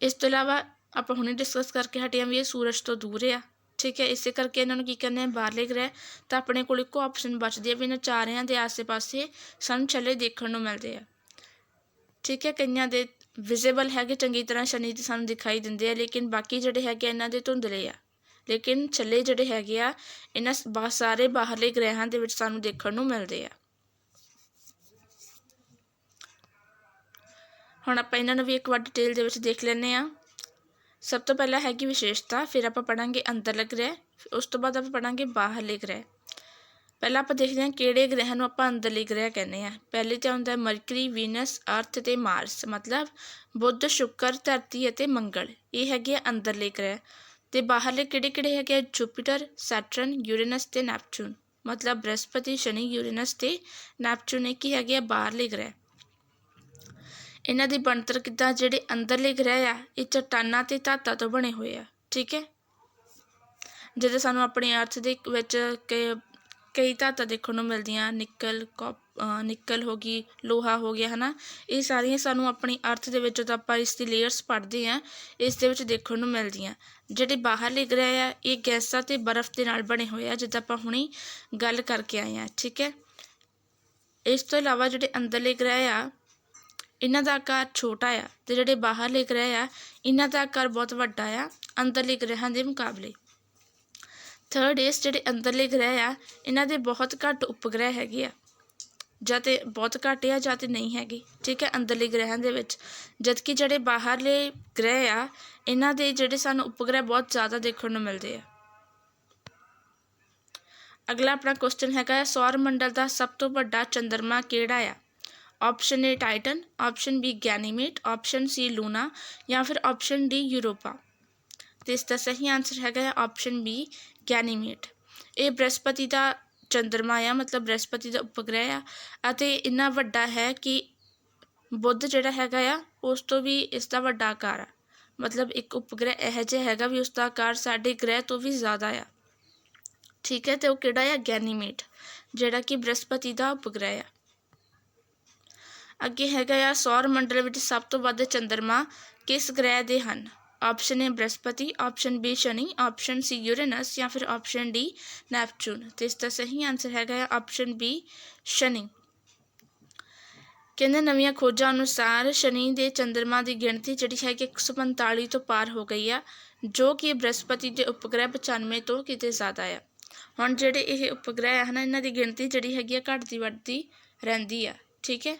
[SPEAKER 1] ਇਸ ਤੋਂ ਇਲਾਵਾ ਆਪਾਂ ਹੁਣੇ ਡਿਸਕਸ ਕਰਕੇ ਹਟੇ ਹਾਂ ਵੀ ਇਹ ਸੂਰਜ ਤੋਂ ਦੂਰ ਆ। ਠੀਕ ਹੈ ਇਸੇ ਕਰਕੇ ਇਹਨਾਂ ਨੂੰ ਕੀ ਕਹਿੰਦੇ ਆ ਬਾਹਰਲੇ ਗ੍ਰਹਿ। ਤਾਂ ਆਪਣੇ ਕੋਲ ਇੱਕੋ ਆਪਸ਼ਨ ਬਚਦੀ ਹੈ ਵੀ ਇਹਨਾਂ ਚਾਰਿਆਂ ਦੇ ਆਸੇ-ਪਾਸੇ ਸਾਨੂੰ ਛੱਲੇ ਦੇਖਣ ਨੂੰ ਮਿਲਦੇ ਆ। ਠੀਕ ਹੈ ਕਈਆਂ ਦੇ ਵਿਜ਼ੀਬਲ ਹੈਗੇ ਚੰਗੀ ਤਰ੍ਹਾਂ ਸ਼ਨੀ ਦੀ ਸਾਨੂੰ ਦਿਖਾਈ ਦਿੰਦੇ ਆ ਲੇਕਿਨ ਬਾਕੀ ਜਿਹੜੇ ਹੈਗੇ ਆ, ਇਹਨਾਂ ਦੇ ਧੁੰਦਲੇ ਆ। ਲੇਕਿਨ ਛੱਲੇ ਜਿਹੜੇ ਹੈਗੇ ਆ, ਇਹਨਾਂ ਸ- ਸਾਰੇ ਬਾਹਰਲੇ ਗ੍ਰਹਿਆਂ ਦੇ ਵਿੱਚ ਸਾਨੂੰ ਦੇਖਣ ਨੂੰ ਮਿਲਦੇ ਆ। ਹੁਣ ਆਪਾਂ ਇਹਨਾਂ ਨੂੰ ਵੀ ਇੱਕ ਵਾਰ ਡਿਟੇਲ ਦੇ ਵਿੱਚ ਦੇਖ ਲੈਂਦੇ ਆ ਸਭ ਤੋਂ ਪਹਿਲਾਂ ਹੈਗੀ ਵਿਸ਼ੇਸ਼ਤਾ, ਫਿਰ ਆਪਾਂ ਪੜਾਂਗੇ ਅੰਦਰਲੇ ਗ੍ਰਹਿ ਉਸ ਤੋਂ ਬਾਅਦ ਆਪਾਂ ਪੜਾਂਗੇ ਬਾਹਰਲੇ ਗ੍ਰਹਿ। ਪਹਿਲਾਂ ਆਪਾਂ ਦੇਖਦੇ ਹਾਂ ਕਿਹੜੇ ਗ੍ਰਹਿ ਨੂੰ ਆਪਾਂ ਅੰਦਰਲੇ ਗ੍ਰਹਿ ਕਹਿੰਦੇ ਆ ਪਹਿਲੇ ਤੇ ਹੁੰਦਾ ਮਰਕਰੀ, ਵੀਨਸ, ਅਰਥ ਤੇ ਮਾਰਸ, ਮਤਲਬ ਬੁੱਧ, ਸ਼ੁੱਕਰ, ਧਰਤੀ ਅਤੇ ਮੰਗਲ। ਇਹ ਹੈਗੇ ਆ ਅੰਦਰਲੇ ਗ੍ਰਹਿ। ਤੇ ਬਾਹਰਲੇ ਕਿਹੜੇ ਕਿਹੜੇ ਹੈਗੇ ਆ? ਜੁਪੀਟਰ ਸੈਟਰਨ ਯੂਰੇਨਸ ਤੇ ਨੈਪਚੂਨ ਮਤਲਬ ਬ੍ਰਹਸਪਤੀ ਸ਼ਨੀ ਯੂਰੇਨਸ ਤੇ ਨੈਪਚੂਨ ਇਹ ਕੀ ਹੈਗੇ ਆ? ਬਾਹਰਲੇ ਗ੍ਰਹਿ ਇਹਨਾਂ ਦੀ ਬਣਤਰ ਕਿੱਦਾਂ? ਜਿਹੜੇ ਅੰਦਰਲੇ ਗ੍ਰਹਿ ਆ, ਇਹ ਚਟਾਨਾਂ ਤੇ ਧਾਤਾਂ ਤੋਂ ਬਣੇ ਹੋਏ ਆ। ਠੀਕ ਹੈ? ਜਦੋਂ ਸਾਨੂੰ ਆਪਣੇ ਅਰਥ ਦੇ ਵਿੱਚ ਕਈ ਕਈ ਧਾਤਾਂ ਦੇਖਣ ਨੂੰ ਮਿਲਦੀਆਂ, ਨਿੱਕਲ ਕਾਪ ਨਿੱਕਲ ਹੋ ਗਈ, ਲੋਹਾ ਹੋ ਗਿਆ ਹੈ ਨਾ ਇਹ ਸਾਰੀਆਂ ਸਾਨੂੰ ਆਪਣੀ ਅਰਥ ਦੇ ਵਿੱਚ ਜਦੋਂ ਆਪਾਂ ਇਸ ਦੀ ਲੇਅਰਸ ਪੜ੍ਹਦੇ ਹਾਂ, ਇਸ ਦੇ ਵਿੱਚ ਦੇਖਣ ਨੂੰ ਮਿਲਦੀਆਂ। ਜਿਹੜੇ ਬਾਹਰਲੇ ਗ੍ਰਹਿ ਆ, ਇਹ ਗੈਸਾਂ ਤੇ ਬਰਫ਼ ਦੇ ਨਾਲ ਬਣੇ ਹੋਏ ਆ, ਜਿੱਦਾਂ ਆਪਾਂ ਹੁਣੀ ਗੱਲ ਕਰਕੇ ਆਏ ਆ ਠੀਕ ਹੈ? ਇਸ ਤੋਂ ਇਲਾਵਾ ਜਿਹੜੇ ਅੰਦਰਲੇ ਗ੍ਰਹਿ ਆ, ਇਹਨਾਂ ਦਾ ਆਕਾਰ ਛੋਟਾ ਆ ਤੇ ਜਿਹੜੇ ਬਾਹਰਲੇ ਗ੍ਰਹਿ ਆ, ਇਹਨਾਂ ਦਾ ਆਕਾਰ ਬਹੁਤ ਵੱਡਾ ਆ ਅੰਦਰਲੇ ਗ੍ਰਹਿਾਂ ਦੇ ਮੁਕਾਬਲੇ। ਥਰਡ ਇਸ ਜਿਹੜੇ ਅੰਦਰਲੇ ਗ੍ਰਹਿ ਆ, ਇਹਨਾਂ ਦੇ ਬਹੁਤ ਘੱਟ ਉਪਗ੍ਰਹਿ ਹੈਗੇ ਆ। ਜਾਂ ਤਾਂ ਬਹੁਤ ਘੱਟ ਆ, ਜਾਂ ਤਾਂ ਨਹੀਂ ਹੈਗੇ। ਠੀਕ ਹੈ, ਅੰਦਰਲੇ ਗ੍ਰਹਿਆਂ ਦੇ ਵਿੱਚ। ਜਦਕਿ ਜਿਹੜੇ ਬਾਹਰਲੇ ਗ੍ਰਹਿ ਆ, ਇਹਨਾਂ ਦੇ ਜਿਹੜੇ ਸਾਨੂੰ ਉਪਗ੍ਰਹਿ ਬਹੁਤ ਜ਼ਿਆਦਾ ਦੇਖਣ ਨੂੰ ਮਿਲਦੇ ਆ। ਅਗਲਾ ਆਪਣਾ ਕੁਐਸਚਨ ਹੈਗਾ ਹੈ, ਸੌਰ ਮੰਡਲ ਦਾ ਸਭ ਤੋਂ ਵੱਡਾ ਚੰਦਰਮਾ ਕਿਹੜਾ ਆ? Option A Titan option B Ganymede option C Luna ਜਾਂ ਫਿਰ ਆਪਸ਼ਨ ਡੀ ਯੂਰੋਪਾ ਤੇ ਇਸ ਦਾ ਸਹੀ ਆਨਸਰ ਹੈਗਾ ਹੈ ਆਪਸ਼ਨ ਬੀ ਗੈਨੀਮੇਡ ਇਹ ਬ੍ਰਹਿਸਪਤੀ ਦਾ ਚੰਦਰਮਾ ਆ, ਮਤਲਬ ਬ੍ਰਹਿਸਪਤੀ ਦਾ ਉਪਗ੍ਰਹਿ ਆ ਅਤੇ ਇੰਨਾ ਵੱਡਾ ਹੈ ਕਿ ਬੁੱਧ ਜਿਹੜਾ ਹੈਗਾ ਆ, ਉਸ ਤੋਂ ਵੀ ਇਸ ਦਾ ਵੱਡਾ ਆਕਾਰ ਆ। ਮਤਲਬ ਇੱਕ ਉਪਗ੍ਰਹਿ ਇਹੋ ਜਿਹਾ ਹੈਗਾ ਵੀ ਉਸ ਦਾ ਆਕਾਰ ਸਾਡੇ ਗ੍ਰਹਿ ਤੋਂ ਵੀ ਜ਼ਿਆਦਾ ਆ। ਠੀਕ ਹੈ, ਤੇ ਉਹ ਕਿਹੜਾ ਆ? ਗੈਨੀਮੇਡ ਜਿਹੜਾ ਕਿ ਬ੍ਰਹਿਸਪਤੀ ਦਾ ਉਪਗ੍ਰਹਿ ਆ। ਅੱਗੇ ਹੈਗਾ ਆ ਸੌਰ ਮੰਡਲ ਵਿੱਚ ਸਭ ਤੋਂ ਵੱਧ ਚੰਦਰਮਾ ਕਿਸ ਗ੍ਰਹਿ ਦੇ ਹਨ? ਆਪਸ਼ਨ ਏ ਬ੍ਰਹਸਪਤੀ ਆਪਸ਼ਨ ਬੀ ਸ਼ਨੀ ਆਪਸ਼ਨ ਸੀ ਯੂਰੇਨਸ ਜਾਂ ਫਿਰ ਆਪਸ਼ਨ ਡੀ ਨੈਪਚੂਨ ਤੇ ਇਸ ਦਾ ਸਹੀ ਆਨਸਰ ਹੈਗਾ ਹੈ ਆਪਸ਼ਨ ਬੀ ਸ਼ਨੀ ਕਹਿੰਦੇ ਨਵੀਆਂ ਖੋਜਾਂ ਅਨੁਸਾਰ ਸ਼ਨੀ ਦੇ ਚੰਦਰਮਾ ਦੀ ਗਿਣਤੀ ਜਿਹੜੀ ਹੈ ਕਿ 145 ਤੋਂ ਪਾਰ ਹੋ ਗਈ ਆ ਜੋ ਕਿ ਬ੍ਰਹਸਪਤੀ ਦੇ ਉਪਗ੍ਰਹਿ 95 ਤੋਂ ਕਿਤੇ ਜ਼ਿਆਦਾ ਆ ਹੁਣ ਜਿਹੜੇ ਇਹ ਉਪਗ੍ਰਹਿ ਹਨ ਇਹਨਾਂ ਦੀ ਗਿਣਤੀ ਜਿਹੜੀ ਹੈਗੀ ਆ ਘਟਦੀ ਵੱਧਦੀ ਰਹਿੰਦੀ ਆ ਠੀਕ ਹੈ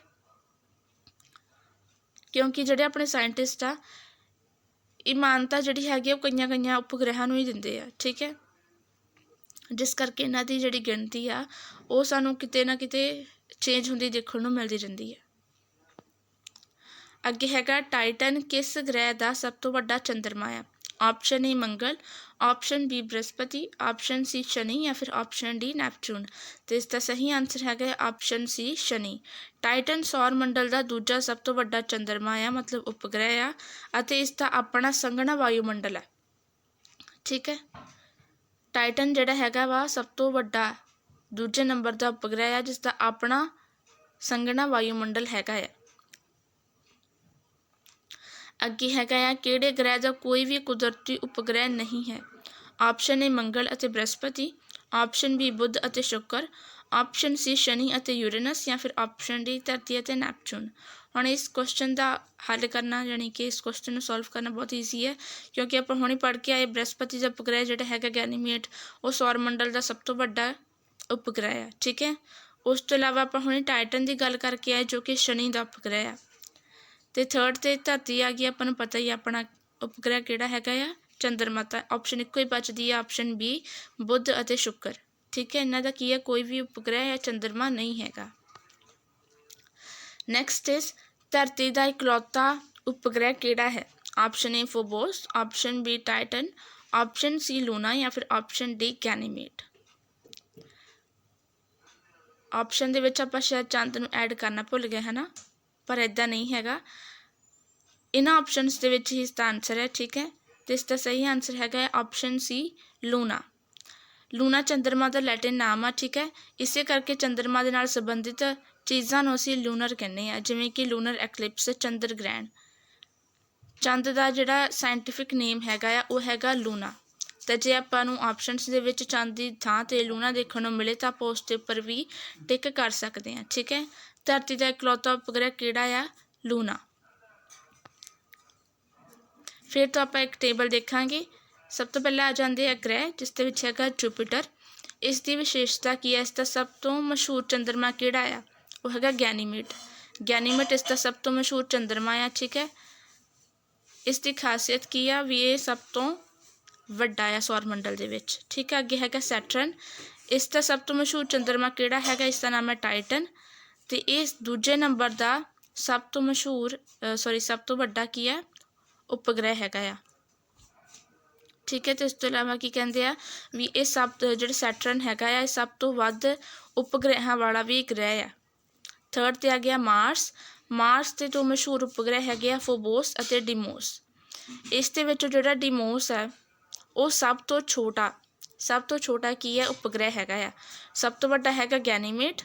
[SPEAKER 1] ਕਿਉਂਕਿ ਜਿਹੜੇ ਆਪਣੇ ਸਾਇੰਟਿਸਟ ਆ ਇਹ ਮਾਨਤਾ ਜਿਹੜੀ ਹੈਗੀ ਆ, ਉਹ ਕਈਆਂ ਕਈਆਂ ਉਪਗ੍ਰਹਿਾਂ ਨੂੰ ਹੀ ਦਿੰਦੇ ਆ, ਠੀਕ ਹੈ? ਜਿਸ ਕਰਕੇ ਇਹਨਾਂ ਦੀ ਜਿਹੜੀ ਗਿਣਤੀ ਆ, ਉਹ ਸਾਨੂੰ ਕਿਤੇ ਨਾ ਕਿਤੇ ਚੇਂਜ ਹੁੰਦੀ ਦੇਖਣ ਨੂੰ ਮਿਲਦੀ ਰਹਿੰਦੀ ਹੈ ਅੱਗੇ ਹੈਗਾ ਟਾਈਟਨ ਕਿਸ ਗ੍ਰਹਿ ਦਾ ਸਭ ਤੋਂ ਵੱਡਾ ਚੰਦਰਮਾ ਆ? ਆਪਸ਼ਨ ਏ ਮੰਗਲ ਆਪਸ਼ਨ ਬੀ ਬ੍ਰਹਸਪਤੀ ਆਪਸ਼ਨ ਸੀ ਸ਼ਨੀ ਜਾਂ ਫਿਰ ਆਪਸ਼ਨ ਡੀ ਨੈਪਚੂਨ ਤੇ ਇਸ ਦਾ ਸਹੀ ਆਨਸਰ ਹੈਗਾ ਆਪਸ਼ਨ ਸੀ ਸ਼ਨੀ ਟਾਈਟਨ ਸੌਰ ਮੰਡਲ ਦਾ ਦੂਜਾ ਸਭ ਤੋਂ ਵੱਡਾ ਚੰਦਰਮਾ ਆ ਮਤਲਬ ਉਪਗ੍ਰਹਿ ਆ ਅਤੇ ਇਸ ਦਾ ਆਪਣਾ ਸੰਘਣਾ ਵਾਯੂਮੰਡਲ ਹੈ ਠੀਕ ਹੈ ਟਾਈਟਨ ਜਿਹੜਾ ਹੈਗਾ ਵਾ ਸਭ ਤੋਂ ਵੱਡਾ ਦੂਜੇ ਨੰਬਰ ਦਾ ਉਪਗ੍ਰਹਿ ਆ ਜਿਸ ਦਾ ਆਪਣਾ ਸੰਘਣਾ ਵਾਯੂਮੰਡਲ ਹੈਗਾ ਹੈ ਅੱਗੇ ਹੈਗਾ ਆ, ਕਿਹੜੇ ਗ੍ਰਹਿ ਦਾ ਕੋਈ ਵੀ ਕੁਦਰਤੀ ਉਪਗ੍ਰਹਿ ਨਹੀਂ ਹੈ। ਆਪਸ਼ਨ ਏ ਮੰਗਲ ਅਤੇ ਬ੍ਰਹਿਸਪਤੀ, ਆਪਸ਼ਨ ਬੀ ਬੁੱਧ ਅਤੇ ਸ਼ੁੱਕਰ, ਆਪਸ਼ਨ ਸੀ ਸ਼ਨੀ ਅਤੇ ਯੂਰੇਨਸ ਜਾਂ ਫਿਰ ਆਪਸ਼ਨ ਡੀ ਧਰਤੀ ਅਤੇ ਨੈਪਚੂਨ। ਹੁਣ ਇਸ ਕੁਐਸਚਨ ਦਾ ਹੱਲ ਕਰਨਾ ਯਾਨੀ ਕਿ ਇਸ ਕੁਐਸਚਨ ਨੂੰ ਸੋਲਵ ਕਰਨਾ ਬਹੁਤ ਈਜ਼ੀ ਹੈ, ਕਿਉਂਕਿ ਆਪਾਂ ਹੁਣੇ ਪੜ੍ਹ ਕੇ ਆਏ ਬ੍ਰਹਿਸਪਤੀ ਦਾ ਉਪਗ੍ਰਹਿ ਜਿਹੜਾ ਹੈਗਾ ਗੈਨੀਮੇਡ ਉਹ ਸੌਰ ਮੰਡਲ ਦਾ ਸਭ ਤੋਂ ਵੱਡਾ ਉਪਗ੍ਰਹਿ ਹੈ, ਠੀਕ ਹੈ? ਉਸ ਤੋਂ ਇਲਾਵਾ ਆਪਾਂ ਹੁਣੇ ਟਾਈਟਨ ਦੀ ਗੱਲ ਕਰਕੇ ਆਏ, ਜੋ ਕਿ ਸ਼ਨੀ ਦਾ ਉਪਗ੍ਰਹਿ ਹੈ। ਤੇ ਥਰਡ ਤੇ ਧਰਤੀ ਆ ਗਈ, ਆਪਾਂ ਨੂੰ ਪਤਾ ਹੀ ਆ ਆਪਣਾ ਉਪਗ੍ਰਹਿ ਕਿਹੜਾ ਹੈਗਾ ਆ ਚੰਦਰਮਾ ਤਾਂ ਆਪਸ਼ਨ ਇੱਕੋ ਹੀ ਬਚਦੀ ਆ ਆਪਸ਼ਨ ਬੀ ਬੁੱਧ ਅਤੇ ਸ਼ੁੱਕਰ। ਠੀਕ ਹੈ, ਇਹਨਾਂ ਦਾ ਕੀ ਹੈ ਕੋਈ ਵੀ ਉਪਗ੍ਰਹਿ ਜਾਂ ਚੰਦਰਮਾ ਨਹੀਂ ਹੈਗਾ। ਨੈਕਸਟ ਇਜ਼ ਧਰਤੀ ਦਾ ਇਕਲੌਤਾ ਉਪਗ੍ਰਹਿ ਕਿਹੜਾ ਹੈ? Option A Phobos option B Titan option C Luna ਜਾਂ ਫਿਰ ਆਪਸ਼ਨ ਡੀ ਗੈਨੀਮੇਡ ਆਪਸ਼ਨ ਦੇ ਵਿੱਚ ਆਪਾਂ ਸ਼ਾਇਦ ਚੰਦ ਨੂੰ ਐਡ ਕਰਨਾ ਭੁੱਲ ਗਏ, ਹਨਾ? ਪਰ ਇਦਾਂ ਨਹੀਂ ਹੈਗਾ। ਇਹਨਾਂ ਆਪਸ਼ਨਸ ਦੇ ਵਿੱਚ ਹੀ ਇਸਦਾ ਆਨਸਰ ਹੈ, ਠੀਕ ਹੈ? ਤੇ ਇਸ ਦਾ ਸਹੀ ਆਨਸਰ ਹੈਗਾ ਹੈ ਆਪਸ਼ਨ ਸੀ ਲੂਨਾ ਲੂਨਾ ਚੰਦਰਮਾ ਦਾ ਲੈਟਿਨ ਨਾਮ ਆ, ਠੀਕ ਹੈ? ਇਸੇ ਕਰਕੇ ਚੰਦਰਮਾ ਦੇ ਨਾਲ ਸੰਬੰਧਿਤ ਚੀਜ਼ਾਂ ਨੂੰ ਅਸੀਂ ਲੂਨਰ ਕਹਿੰਦੇ ਆ ਜਿਵੇਂ ਕਿ ਲੂਨਰ ਐਕਲਿਪਸ, ਚੰਦਰ ਗ੍ਰਹਿਣ। ਚੰਦ ਦਾ ਜਿਹੜਾ ਸਾਇੰਟਿਫਿਕ ਨੇਮ ਹੈਗਾ ਆ, ਉਹ ਹੈਗਾ ਲੂਨਾ ਤਾਂ ਜੇ ਆਪਾਂ ਨੂੰ ਆਪਸ਼ਨਸ ਦੇ ਵਿੱਚ ਚੰਦ ਦੀ ਥਾਂ ਤੇ ਲੂਨਾ ਦੇਖਣ ਨੂੰ ਮਿਲੇ ਤਾਂ ਆਪਾਂ ਉਸ ਦੇ ਉੱਪਰ ਵੀ ਟਿਕ ਕਰ ਸਕਦੇ ਹਾਂ, ਠੀਕ ਹੈ? ਧਰਤੀ ਦਾ ਇਕਲੌਤਾ ਉਪਗ੍ਰਹਿ ਕਿਹੜਾ ਆ ਲੂਨਾ ਫਿਰ ਤੋਂ ਆਪਾਂ ਇੱਕ ਟੇਬਲ ਦੇਖਾਂਗੇ ਸਭ ਤੋਂ ਪਹਿਲਾਂ ਆ ਜਾਂਦੇ ਆ ਗ੍ਰਹਿ ਜਿਸ ਦੇ ਵਿੱਚ ਹੈਗਾ ਜੁਪੀਟਰ ਇਸ ਦੀ ਵਿਸ਼ੇਸ਼ਤਾ ਕੀ ਹੈ ਇਸ ਦਾ ਸਭ ਤੋਂ ਮਸ਼ਹੂਰ ਚੰਦਰਮਾ ਕਿਹੜਾ ਆ ਉਹ ਹੈਗਾ ਗੈਨੀਮੇਡ ਗੈਨੀਮੇਡ ਇਸ ਦਾ ਸਭ ਤੋਂ ਮਸ਼ਹੂਰ ਚੰਦਰਮਾ ਆ ਠੀਕ ਹੈ ਇਸ ਦੀ ਖਾਸੀਅਤ ਕੀ ਆ ਵੀ ਇਹ ਸਭ ਤੋਂ ਵੱਡਾ ਆ ਸੌਰ ਮੰਡਲ ਦੇ ਵਿੱਚ ਠੀਕ ਹੈ ਅੱਗੇ ਹੈਗਾ ਸੈਟਰਨ ਇਸ ਦਾ ਸਭ ਤੋਂ ਮਸ਼ਹੂਰ ਚੰਦਰਮਾ ਕਿਹੜਾ ਹੈਗਾ ਇਸ ਦਾ ਨਾਮ ਹੈ ਟਾਈਟਨ ਤੇ ਇਹ ਦੂਜੇ ਨੰਬਰ ਦਾ ਸਭ ਤੋਂ ਮਸ਼ਹੂਰ ਸੌਰੀ ਸਭ ਤੋਂ ਵੱਡਾ ਕੀ ਹੈ ਉਪਗ੍ਰਹਿ ਹੈਗਾ ਆ ਠੀਕ ਹੈ ਤੇ ਇਸ ਤੋਂ ਇਲਾਵਾ ਕੀ ਕਹਿੰਦੇ ਆ ਵੀ ਇਹ ਸਭ ਤੋਂ- ਜਿਹੜੇ ਸੈਟਰਨ ਹੈਗਾ ਆ ਇਹ ਸਭ ਤੋਂ ਵੱਧ ਉਪਗ੍ਰਹਿਾਂ ਵਾਲਾ ਵੀ ਗ੍ਰਹਿ ਆ ਥਰਡ ਤੇ ਆ ਗਿਆ ਮਾਰਸ ਮਾਰਸ ਦੇ ਦੋ ਮਸ਼ਹੂਰ ਉਪਗ੍ਰਹਿ ਹੈਗੇ ਆ ਫੋਬੋਸ ਅਤੇ ਡਿਮੋਸ ਇਸ ਦੇ ਵਿੱਚੋਂ ਜਿਹੜਾ ਡਿਮੋਸ ਹੈ ਉਹ ਸਭ ਤੋਂ ਛੋਟਾ ਸਭ ਤੋਂ ਛੋਟਾ ਕੀ ਹੈ ਉਪਗ੍ਰਹਿ ਹੈਗਾ ਆ ਸਭ ਤੋਂ ਵੱਡਾ ਹੈਗਾ ਗੈਨੀਮੇਡ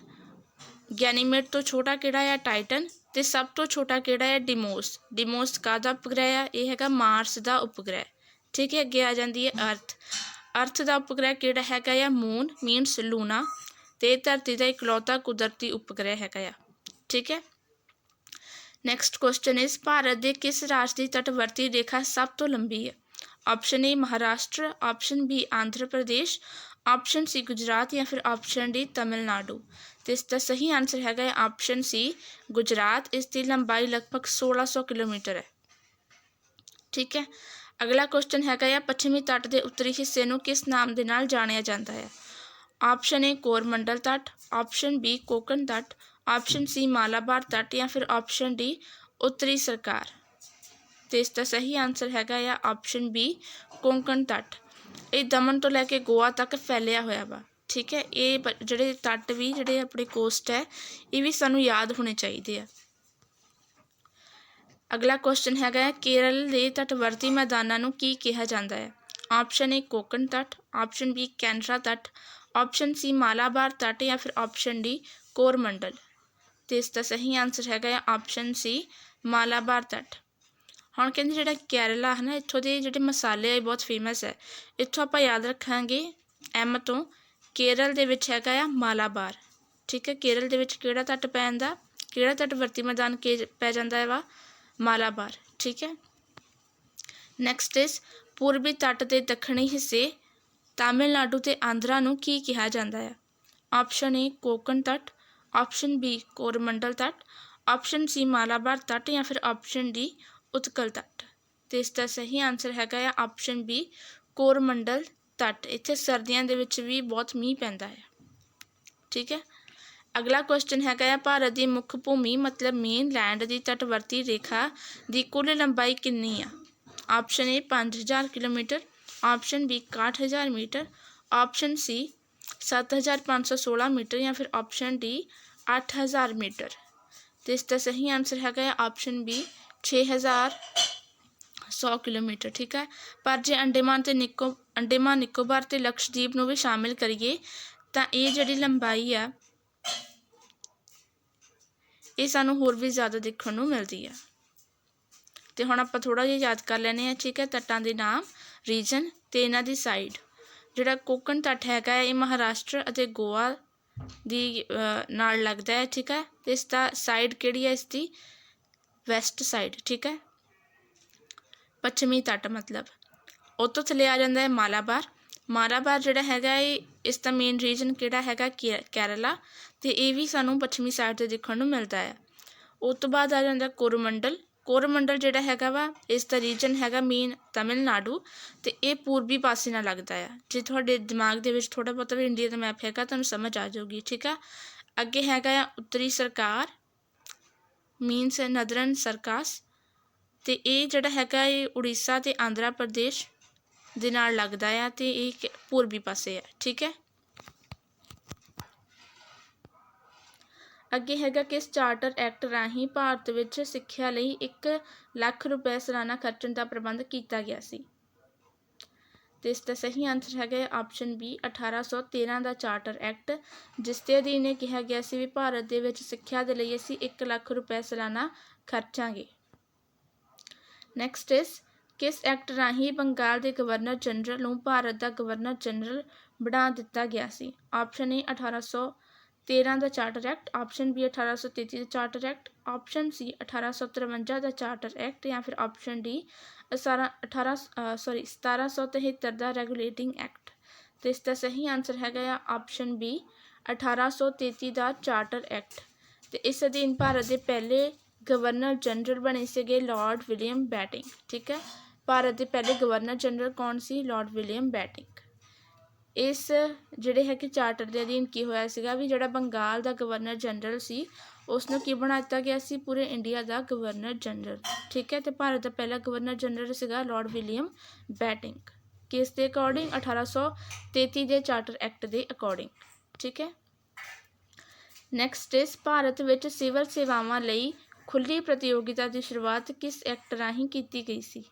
[SPEAKER 1] ਗੈਨੀਮੇਡ ਤੋਂ ਛੋਟਾ ਕਿਹੜਾ ਹੈ ਟਾਈਟਨ ਤੇ ਸਭ ਤੋਂ ਛੋਟਾ ਕਿਹੜਾ ਹੈ ਡਿਮੋਸ ਡਿਮੋਸ ਕਾਹਦਾ ਉਪਗ੍ਰਹਿ ਆ ਇਹ ਹੈਗਾ ਮਾਰਸ ਦਾ ਉਪਗ੍ਰਹਿ ਠੀਕ ਹੈ ਅੱਗੇ ਆ ਜਾਂਦੀ ਹੈ ਅਰਥ ਅਰਥ ਦਾ ਉਪਗ੍ਰਹਿ ਕਿਹੜਾ ਹੈਗਾ ਆ ਮੂਨ ਮੀਨਸ ਲੂਨਾ ਤੇ ਇਹ ਧਰਤੀ ਦਾ ਇਕਲੌਤਾ ਕੁਦਰਤੀ ਉਪਗ੍ਰਹਿ ਹੈਗਾ ਆ ਠੀਕ ਹੈ ਨੈਕਸਟ ਕੁਐਸਚਨ ਇਜ਼ ਭਾਰਤ ਦੇ ਕਿਸ ਰਾਜ ਦੀ ਤਟਵਰਤੀ ਰੇਖਾ ਸਭ ਤੋਂ ਲੰਬੀ ਹੈ option A Maharashtra option B Andhra Pradesh option C Gujarat ਜਾਂ ਫਿਰ ਆਪਸ਼ਨ ਡੀ ਤਮਿਲਨਾਡੂ ਤੇ ਇਸ ਦਾ ਸਹੀ ਆਨਸਰ ਹੈਗਾ ਹੈ ਆਪਸ਼ਨ ਸੀ ਗੁਜਰਾਤ ਇਸ ਦੀ ਲੰਬਾਈ ਲਗਭਗ 1600 ਕਿਲੋਮੀਟਰ ਹੈ ਠੀਕ ਹੈ ਅਗਲਾ ਕੁਐਸਚਨ ਹੈਗਾ ਹੈ ਪੱਛਮੀ ਤੱਟ ਦੇ ਉੱਤਰੀ ਹਿੱਸੇ ਨੂੰ ਕਿਸ ਨਾਮ ਦੇ ਨਾਲ ਜਾਣਿਆ ਜਾਂਦਾ ਹੈ ਆਪਸ਼ਨ ਏ ਕੋਰਮੰਡਲ ਤੱਟ ਆਪਸ਼ਨ ਬੀ ਕੋਕਣ ਤੱਟ ਆਪਸ਼ਨ ਸੀ ਮਾਲਾਬਾਰ ਤੱਟ ਜਾਂ ਫਿਰ ਆਪਸ਼ਨ ਡੀ ਉੱਤਰੀ ਸਰਕਾਰ ਤੇ ਇਸ ਦਾ ਸਹੀ ਆਨਸਰ ਹੈਗਾ ਆ ਆਪਸ਼ਨ ਬੀ ਕੋਂਕਣ ਤੱਟ ਇਹ ਦਮਨ ਤੋਂ ਲੈ ਕੇ ਗੋਆ ਤੱਕ ਫੈਲਿਆ ਹੋਇਆ ਵਾ ਠੀਕ ਹੈ ਇਹ ਬ- ਜਿਹੜੇ ਤੱਟ ਵੀ ਜਿਹੜੇ ਆਪਣੇ ਕੋਸਟ ਹੈ ਇਹ ਵੀ ਸਾਨੂੰ ਯਾਦ ਹੋਣੇ ਚਾਹੀਦੇ ਆ ਅਗਲਾ ਕੁਐਸਚਨ ਹੈਗਾ ਹੈ ਕੇਰਲ ਦੇ ਤਟਵਰਤੀ ਮੈਦਾਨਾਂ ਨੂੰ ਕੀ ਕਿਹਾ ਜਾਂਦਾ ਹੈ ਆਪਸ਼ਨ ਏ ਕੋਕਣ ਤੱਟ ਆਪਸ਼ਨ ਬੀ ਕੈਨਰਾ ਤੱਟ ਆਪਸ਼ਨ ਸੀ ਮਾਲਾਬਾਰ ਤੱਟ ਜਾਂ ਫਿਰ ਆਪਸ਼ਨ ਡੀ ਕੋਰਮੰਡਲ ਤੇ ਇਸ ਦਾ ਸਹੀ ਆਨਸਰ ਹੈਗਾ ਹੈ ਆਪਸ਼ਨ ਸੀ ਮਾਲਾਬਾਰ ਤੱਟ ਹੁਣ ਕਹਿੰਦੇ ਜਿਹੜਾ ਕੇਰਲਾ ਹੈ ਨਾ ਇੱਥੋਂ ਦੇ ਜਿਹੜੇ ਮਸਾਲੇ ਆ ਇਹ ਬਹੁਤ ਫੇਮਸ ਹੈ ਇੱਥੋਂ ਆਪਾਂ ਯਾਦ ਰੱਖਾਂਗੇ ਐਮ ਤੋਂ ਕੇਰਲ ਦੇ ਵਿੱਚ ਹੈਗਾ ਆ ਮਾਲਾਬਾਰ। ਠੀਕ ਹੈ, ਕੇਰਲ ਦੇ ਵਿੱਚ ਕਿਹੜਾ ਤੱਟ ਪੈ ਜਾਂਦਾ ਕਿਹੜਾ ਤੱਟਵਰਤੀ ਮੈਦਾਨ ਕੇ ਪੈ ਜਾਂਦਾ ਹੈ ਵਾ? ਮਾਲਾਬਾਰ। ਠੀਕ ਹੈ। ਨੈਕਸਟ ਇਸ ਪੂਰਬੀ ਤੱਟ ਦੇ ਦੱਖਣੀ ਹਿੱਸੇ ਤਾਮਿਲਨਾਡੂ ਤੇ ਆਂਧਰਾ ਨੂੰ ਕੀ ਕਿਹਾ ਜਾਂਦਾ ਹੈ ਆਪਸ਼ਨ ਏ ਕੋਕਣ ਤੱਟ। ਆਪਸ਼ਨ ਬੀ ਕੋਰਮੰਡਲ ਤੱਟ। ਆਪਸ਼ਨ ਸੀ ਮਾਲਾਬਾਰ ਤੱਟ ਜਾਂ ਫਿਰ ਆਪਸ਼ਨ ਡੀ ਉਤਕਲ ਤੱਟ। ਤੇ ਇਸ ਦਾ ਸਹੀ ਆਨਸਰ ਹੈਗਾ ਆ ਆਪਸ਼ਨ ਬੀ ਕੋਰਮੰਡਲ ਤੱਟ, ਇੱਥੇ ਸਰਦੀਆਂ ਦੇ ਵਿੱਚ ਵੀ ਬਹੁਤ ਮੀਂਹ ਪੈਂਦਾ ਹੈ। ਠੀਕ ਹੈ? ਅਗਲਾ ਕੁਐਸਚਨ ਹੈਗਾ ਆ, ਭਾਰਤ ਦੀ ਮੁੱਖ ਭੂਮੀ, ਮਤਲਬ ਮੇਨ ਲੈਂਡ ਦੀ ਤਟਵਰਤੀ ਰੇਖਾ ਦੀ ਕੁੱਲ ਲੰਬਾਈ ਕਿੰਨੀ ਆ? Option A 5000 kilometer option B 61000 meter option C 7516 meter ਜਾਂ ਫਿਰ ਆਪਸ਼ਨ ਡੀ 8000 ਮੀਟਰ। ਤੇ ਇਸ ਦਾ ਸਹੀ ਆਨਸਰ ਹੈਗਾ ਹੈ ਆਪਸ਼ਨ ਬੀ 6100 ਕਿਲੋਮੀਟਰ ਠੀਕ ਹੈ? ਪਰ ਜੇ ਅੰਡੇਮਾਨ ਤੇ ਨਿਕੋ ਅੰਡੇਮਾਨ ਨਿਕੋਬਾਰ ਤੇ ਲਕਸ਼ਦੀਪ ਨੂੰ ਵੀ ਸ਼ਾਮਿਲ ਕਰੀਏ ਤਾਂ ਇਹ ਜਿਹੜੀ ਲੰਬਾਈ ਆ ਇਹ ਸਾਨੂੰ ਹੋਰ ਵੀ ਜ਼ਿਆਦਾ ਦੇਖਣ ਨੂੰ ਮਿਲਦੀ ਆ। ਤੇ ਹੁਣ ਆਪਾਂ ਥੋੜਾ ਜਿਹਾ ਯਾਦ ਕਰ ਲੈਨੇ ਆ ਠੀਕ ਹੈ? ਤੱਟਾਂ ਦੇ ਨਾਮ ਰੀਜਨ ਤੇ ਇਹਨਾਂ ਦੀ ਸਾਈਡ ਜਿਹੜਾ ਕੋਕਣ ਤੱਟ ਹੈਗਾ ਹੈ, ਇਹ ਮਹਾਰਾਸ਼ਟਰ ਅਤੇ ਗੋਆ ਦੀ ਨਾਲ ਲੱਗਦਾ ਹੈ ਠੀਕ ਹੈ? ਇਸ ਦਾ ਸਾਈਡ ਕਿਹੜੀ ਹੈ? ਇਸ ਦੀ ਵੈਸਟ ਸਾਈਡ ਠੀਕ ਹੈ? ਪੱਛਮੀ ਤੱਟ ਮਤਲਬ। ਉਹ ਤੋਂ ਥੱਲੇ ਆ ਜਾਂਦਾ ਹੈ ਮਾਲਾਬਾਰ। ਮਾਲਾਬਾਰ ਜਿਹੜਾ ਹੈਗਾ ਇਹ ਇਸ ਦਾ ਮੇਨ ਰੀਜਨ ਕਿਹੜਾ ਹੈਗਾ ਕੇਰਲਾ, ਤੇ ਇਹ ਵੀ ਸਾਨੂੰ ਪੱਛਮੀ ਸਾਈਡ ਤੇ ਦੇਖਣ ਨੂੰ ਮਿਲਦਾ ਹੈ। ਉਸ ਤੋਂ ਬਾਅਦ ਆ ਜਾਂਦਾ ਕੋਰਮੰਡਲ। ਕੋਰਮੰਡਲ ਜਿਹੜਾ ਹੈਗਾ ਵਾ, ਇਸ ਦਾ ਰੀਜਨ ਹੈਗਾ ਮੇਨ ਤਾਮਿਲਨਾਡੂ, ਤੇ ਇਹ ਪੂਰਬੀ ਪਾਸੇ ਨਾਲ ਲੱਗਦਾ ਆ। ਜੇ ਤੁਹਾਡੇ ਦਿਮਾਗ ਦੇ ਵਿੱਚ ਥੋੜਾ ਬਹੁਤਾ ਵੀ ਇੰਡੀਆ ਦਾ ਮੈਪ ਹੈਗਾ, ਤੁਹਾਨੂੰ ਸਮਝ ਆ ਜਾਊਗੀ, ਠੀਕ ਆ? ਅੱਗੇ ਹੈਗਾ ਆ ਉੱਤਰੀ ਸਰਕਾਰ ਮੀਨਸ ਨਦਰਨ ਸਰਕਾਸ ਅਤੇ ਇਹ ਜਿਹੜਾ ਹੈਗਾ ਇਹ ਉੜੀਸਾ ਅਤੇ ਆਂਧਰਾ ਪ੍ਰਦੇਸ਼ ਦੇ ਨਾਲ ਲੱਗਦਾ ਆ ਅਤੇ ਇਹ ਕਿ- ਪੂਰਬੀ ਪਾਸੇ ਆ, ਠੀਕ ਹੈ? ਅੱਗੇ ਹੈਗਾ ਕਿਸ ਚਾਰਟਰ ਐਕਟ ਰਾਹੀਂ ਭਾਰਤ ਵਿੱਚ ਸਿੱਖਿਆ ਲਈ 1 ਲੱਖ ਰੁਪਏ ਸਾਲਾਨਾ ਖਰਚਣ ਦਾ ਪ੍ਰਬੰਧ ਕੀਤਾ ਗਿਆ ਸੀ। ਤੇ ਇਸ ਦਾ ਸਹੀ ਆਨਸਰ ਹੈਗਾ ਆਪਸ਼ਨ ਬੀ 1813 ਦਾ ਚਾਰਟਰ ਐਕਟ, ਜਿਸ ਦੇ ਅਧੀਨ ਇਹ ਕਿਹਾ ਗਿਆ ਸੀ ਵੀ ਭਾਰਤ ਦੇ ਵਿੱਚ ਸਿੱਖਿਆ ਦੇ ਲਈ ਅਸੀਂ 1 ਲੱਖ ਰੁਪਏ ਸਾਲਾਨਾ ਖਰਚਾਂਗੇ। ਨੈਕਸਟ ਇਸ ਕਿਸ ਐਕਟ ਰਾਹੀਂ ਬੰਗਾਲ ਦੇ ਗਵਰਨਰ ਜਨਰਲ ਨੂੰ ਭਾਰਤ ਦਾ ਗਵਰਨਰ ਜਨਰਲ ਬਣਾ ਦਿੱਤਾ ਗਿਆ ਸੀ? ਆਪਸ਼ਨ ਏ 1813 ਦਾ ਚਾਰਟਰ ਐਕਟ ਆਪਸ਼ਨ ਬੀ 1833 ਦਾ ਚਾਰਟਰ ਐਕਟ ਆਪਸ਼ਨ ਸੀ 1853 ਦਾ ਚਾਰਟਰ ਐਕਟ ਜਾਂ ਫਿਰ ਆਪਸ਼ਨ ਡੀ 18 18 ਸੌਰੀ 1773 ਦਾ ਰੈਗੂਲੇਟਿੰਗ ਐਕਟ ਤੇ ਇਸ ਦਾ ਸਹੀ ਆਨਸਰ ਹੈਗਾ ਆ ਆਪਸ਼ਨ ਬੀ 1833 ਦਾ ਚਾਰਟਰ ਐਕਟ ਤੇ ਇਸ ਅਧੀਨ ਭਾਰਤ ਦੇ ਪਹਿਲੇ ਗਵਰਨਰ ਜਨਰਲ ਬਣੇ ਸੀਗੇ ਲਾਰਡ ਵਿਲੀਅਮ ਬੈਟਿੰਗ, ਠੀਕ ਹੈ? ਭਾਰਤ ਦੇ ਪਹਿਲੇ ਗਵਰਨਰ ਜਨਰਲ ਕੌਣ ਸੀ? Lord William batting. ਇਸ ਜਿਹੜੇ ਹੈ ਕਿ ਚਾਰਟਰ ਦੇ ਅਧੀਨ ਕੀ ਹੋਇਆ ਸੀਗਾ ਵੀ ਜਿਹੜਾ ਬੰਗਾਲ ਦਾ ਗਵਰਨਰ ਜਨਰਲ ਸੀ ਉਸ ਨੂੰ ਕੀ ਬਣਾ ਦਿੱਤਾ ਗਿਆ ਸੀ? ਪੂਰੇ ਇੰਡੀਆ ਦਾ ਗਵਰਨਰ ਜਨਰਲ, ਠੀਕ ਹੈ? ਤੇ ਭਾਰਤ ਦਾ ਪਹਿਲਾ ਗਵਰਨਰ ਜਨਰਲ ਸੀਗਾ ਲਾਰਡ ਵਿਲੀਅਮ ਬੈਟਿੰਗ। ਕਿਸ ਦੇ ਅਕੋਰਡਿੰਗ 1833 ਦੇ ਚਾਰਟਰ ਐਕਟ ਦੇ ਅਕੋਰਡਿੰਗ ਠੀਕ ਹੈ? ਨੈਕਸਟ ਇਸ ਭਾਰਤ ਵਿੱਚ ਸਿਵਲ ਸੇਵਾਵਾਂ ਲਈ ਖੁੱਲੀ ਪ੍ਰਤੀਯੋਗਿਤਾ ਦੀ ਸ਼ੁਰੂਆਤ ਕਿਸ ਐਕਟ ਰਾਹੀਂ ਕੀਤੀ ਗਈ ਸੀ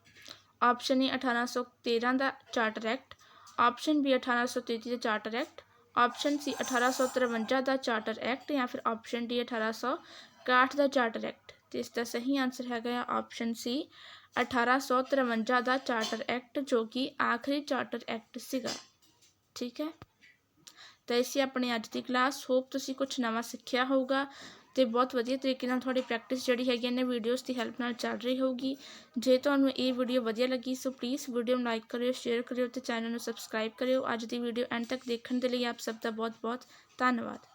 [SPEAKER 1] ਆਪਸ਼ਨ ਏ 1813 ਦਾ ਚਾਰਟਰ ਐਕਟ ਆਪਸ਼ਨ ਬੀ 1833 ਦਾ ਚਾਰਟਰ ਐਕਟ ਆਪਸ਼ਨ ਸੀ 1853 ਦਾ ਚਾਰਟਰ ਐਕਟ ਜਾਂ ਫਿਰ ਆਪਸ਼ਨ ਡੀ 1861 ਦਾ ਚਾਰਟਰ ਐਕਟ ਤੇ ਇਸ ਦਾ ਸਹੀ ਆਨਸਰ ਹੈਗਾ ਆ ਆਪਸ਼ਨ ਸੀ 1853 ਦਾ ਚਾਰਟਰ ਐਕਟ ਜੋ ਕਿ ਆਖਰੀ ਚਾਰਟਰ ਐਕਟ ਸੀਗਾ ਠੀਕ ਹੈ ਤਾਂ ਇਸੇ ਆਪਣੀ ਅੱਜ ਦੀ ਕਲਾਸ ਹੋਪ ਤੁਸੀਂ ਕੁਝ ਨਵਾਂ ਸਿੱਖਿਆ ਹੋਊਗਾ ਅਤੇ ਬਹੁਤ ਵਧੀਆ ਤਰੀਕੇ ਨਾਲ ਤੁਹਾਡੀ ਪ੍ਰੈਕਟਿਸ ਜਿਹੜੀ ਹੈਗੀ ਨੇ ਵੀਡੀਓਜ਼ ਦੀ ਹੈਲਪ ਨਾਲ ਚੱਲ ਰਹੀ ਹੋਊਗੀ। ਜੇ ਤੁਹਾਨੂੰ ਇਹ ਵੀਡੀਓ ਵਧੀਆ ਲੱਗੀ ਸੋ ਪਲੀਜ਼ ਵੀਡੀਓ ਨੂੰ ਲਾਈਕ ਕਰਿਓ ਸ਼ੇਅਰ ਕਰਿਓ ਤੇ ਚੈਨਲ ਨੂੰ ਸਬਸਕ੍ਰਾਈਬ ਕਰਿਓ। ਅੱਜ ਦੀ ਵੀਡੀਓ ਐਂਡ ਤੱਕ ਦੇਖਣ ਦੇ ਲਈ ਆਪ ਸਭ ਦਾ ਬਹੁਤ ਬਹੁਤ ਧੰਨਵਾਦ।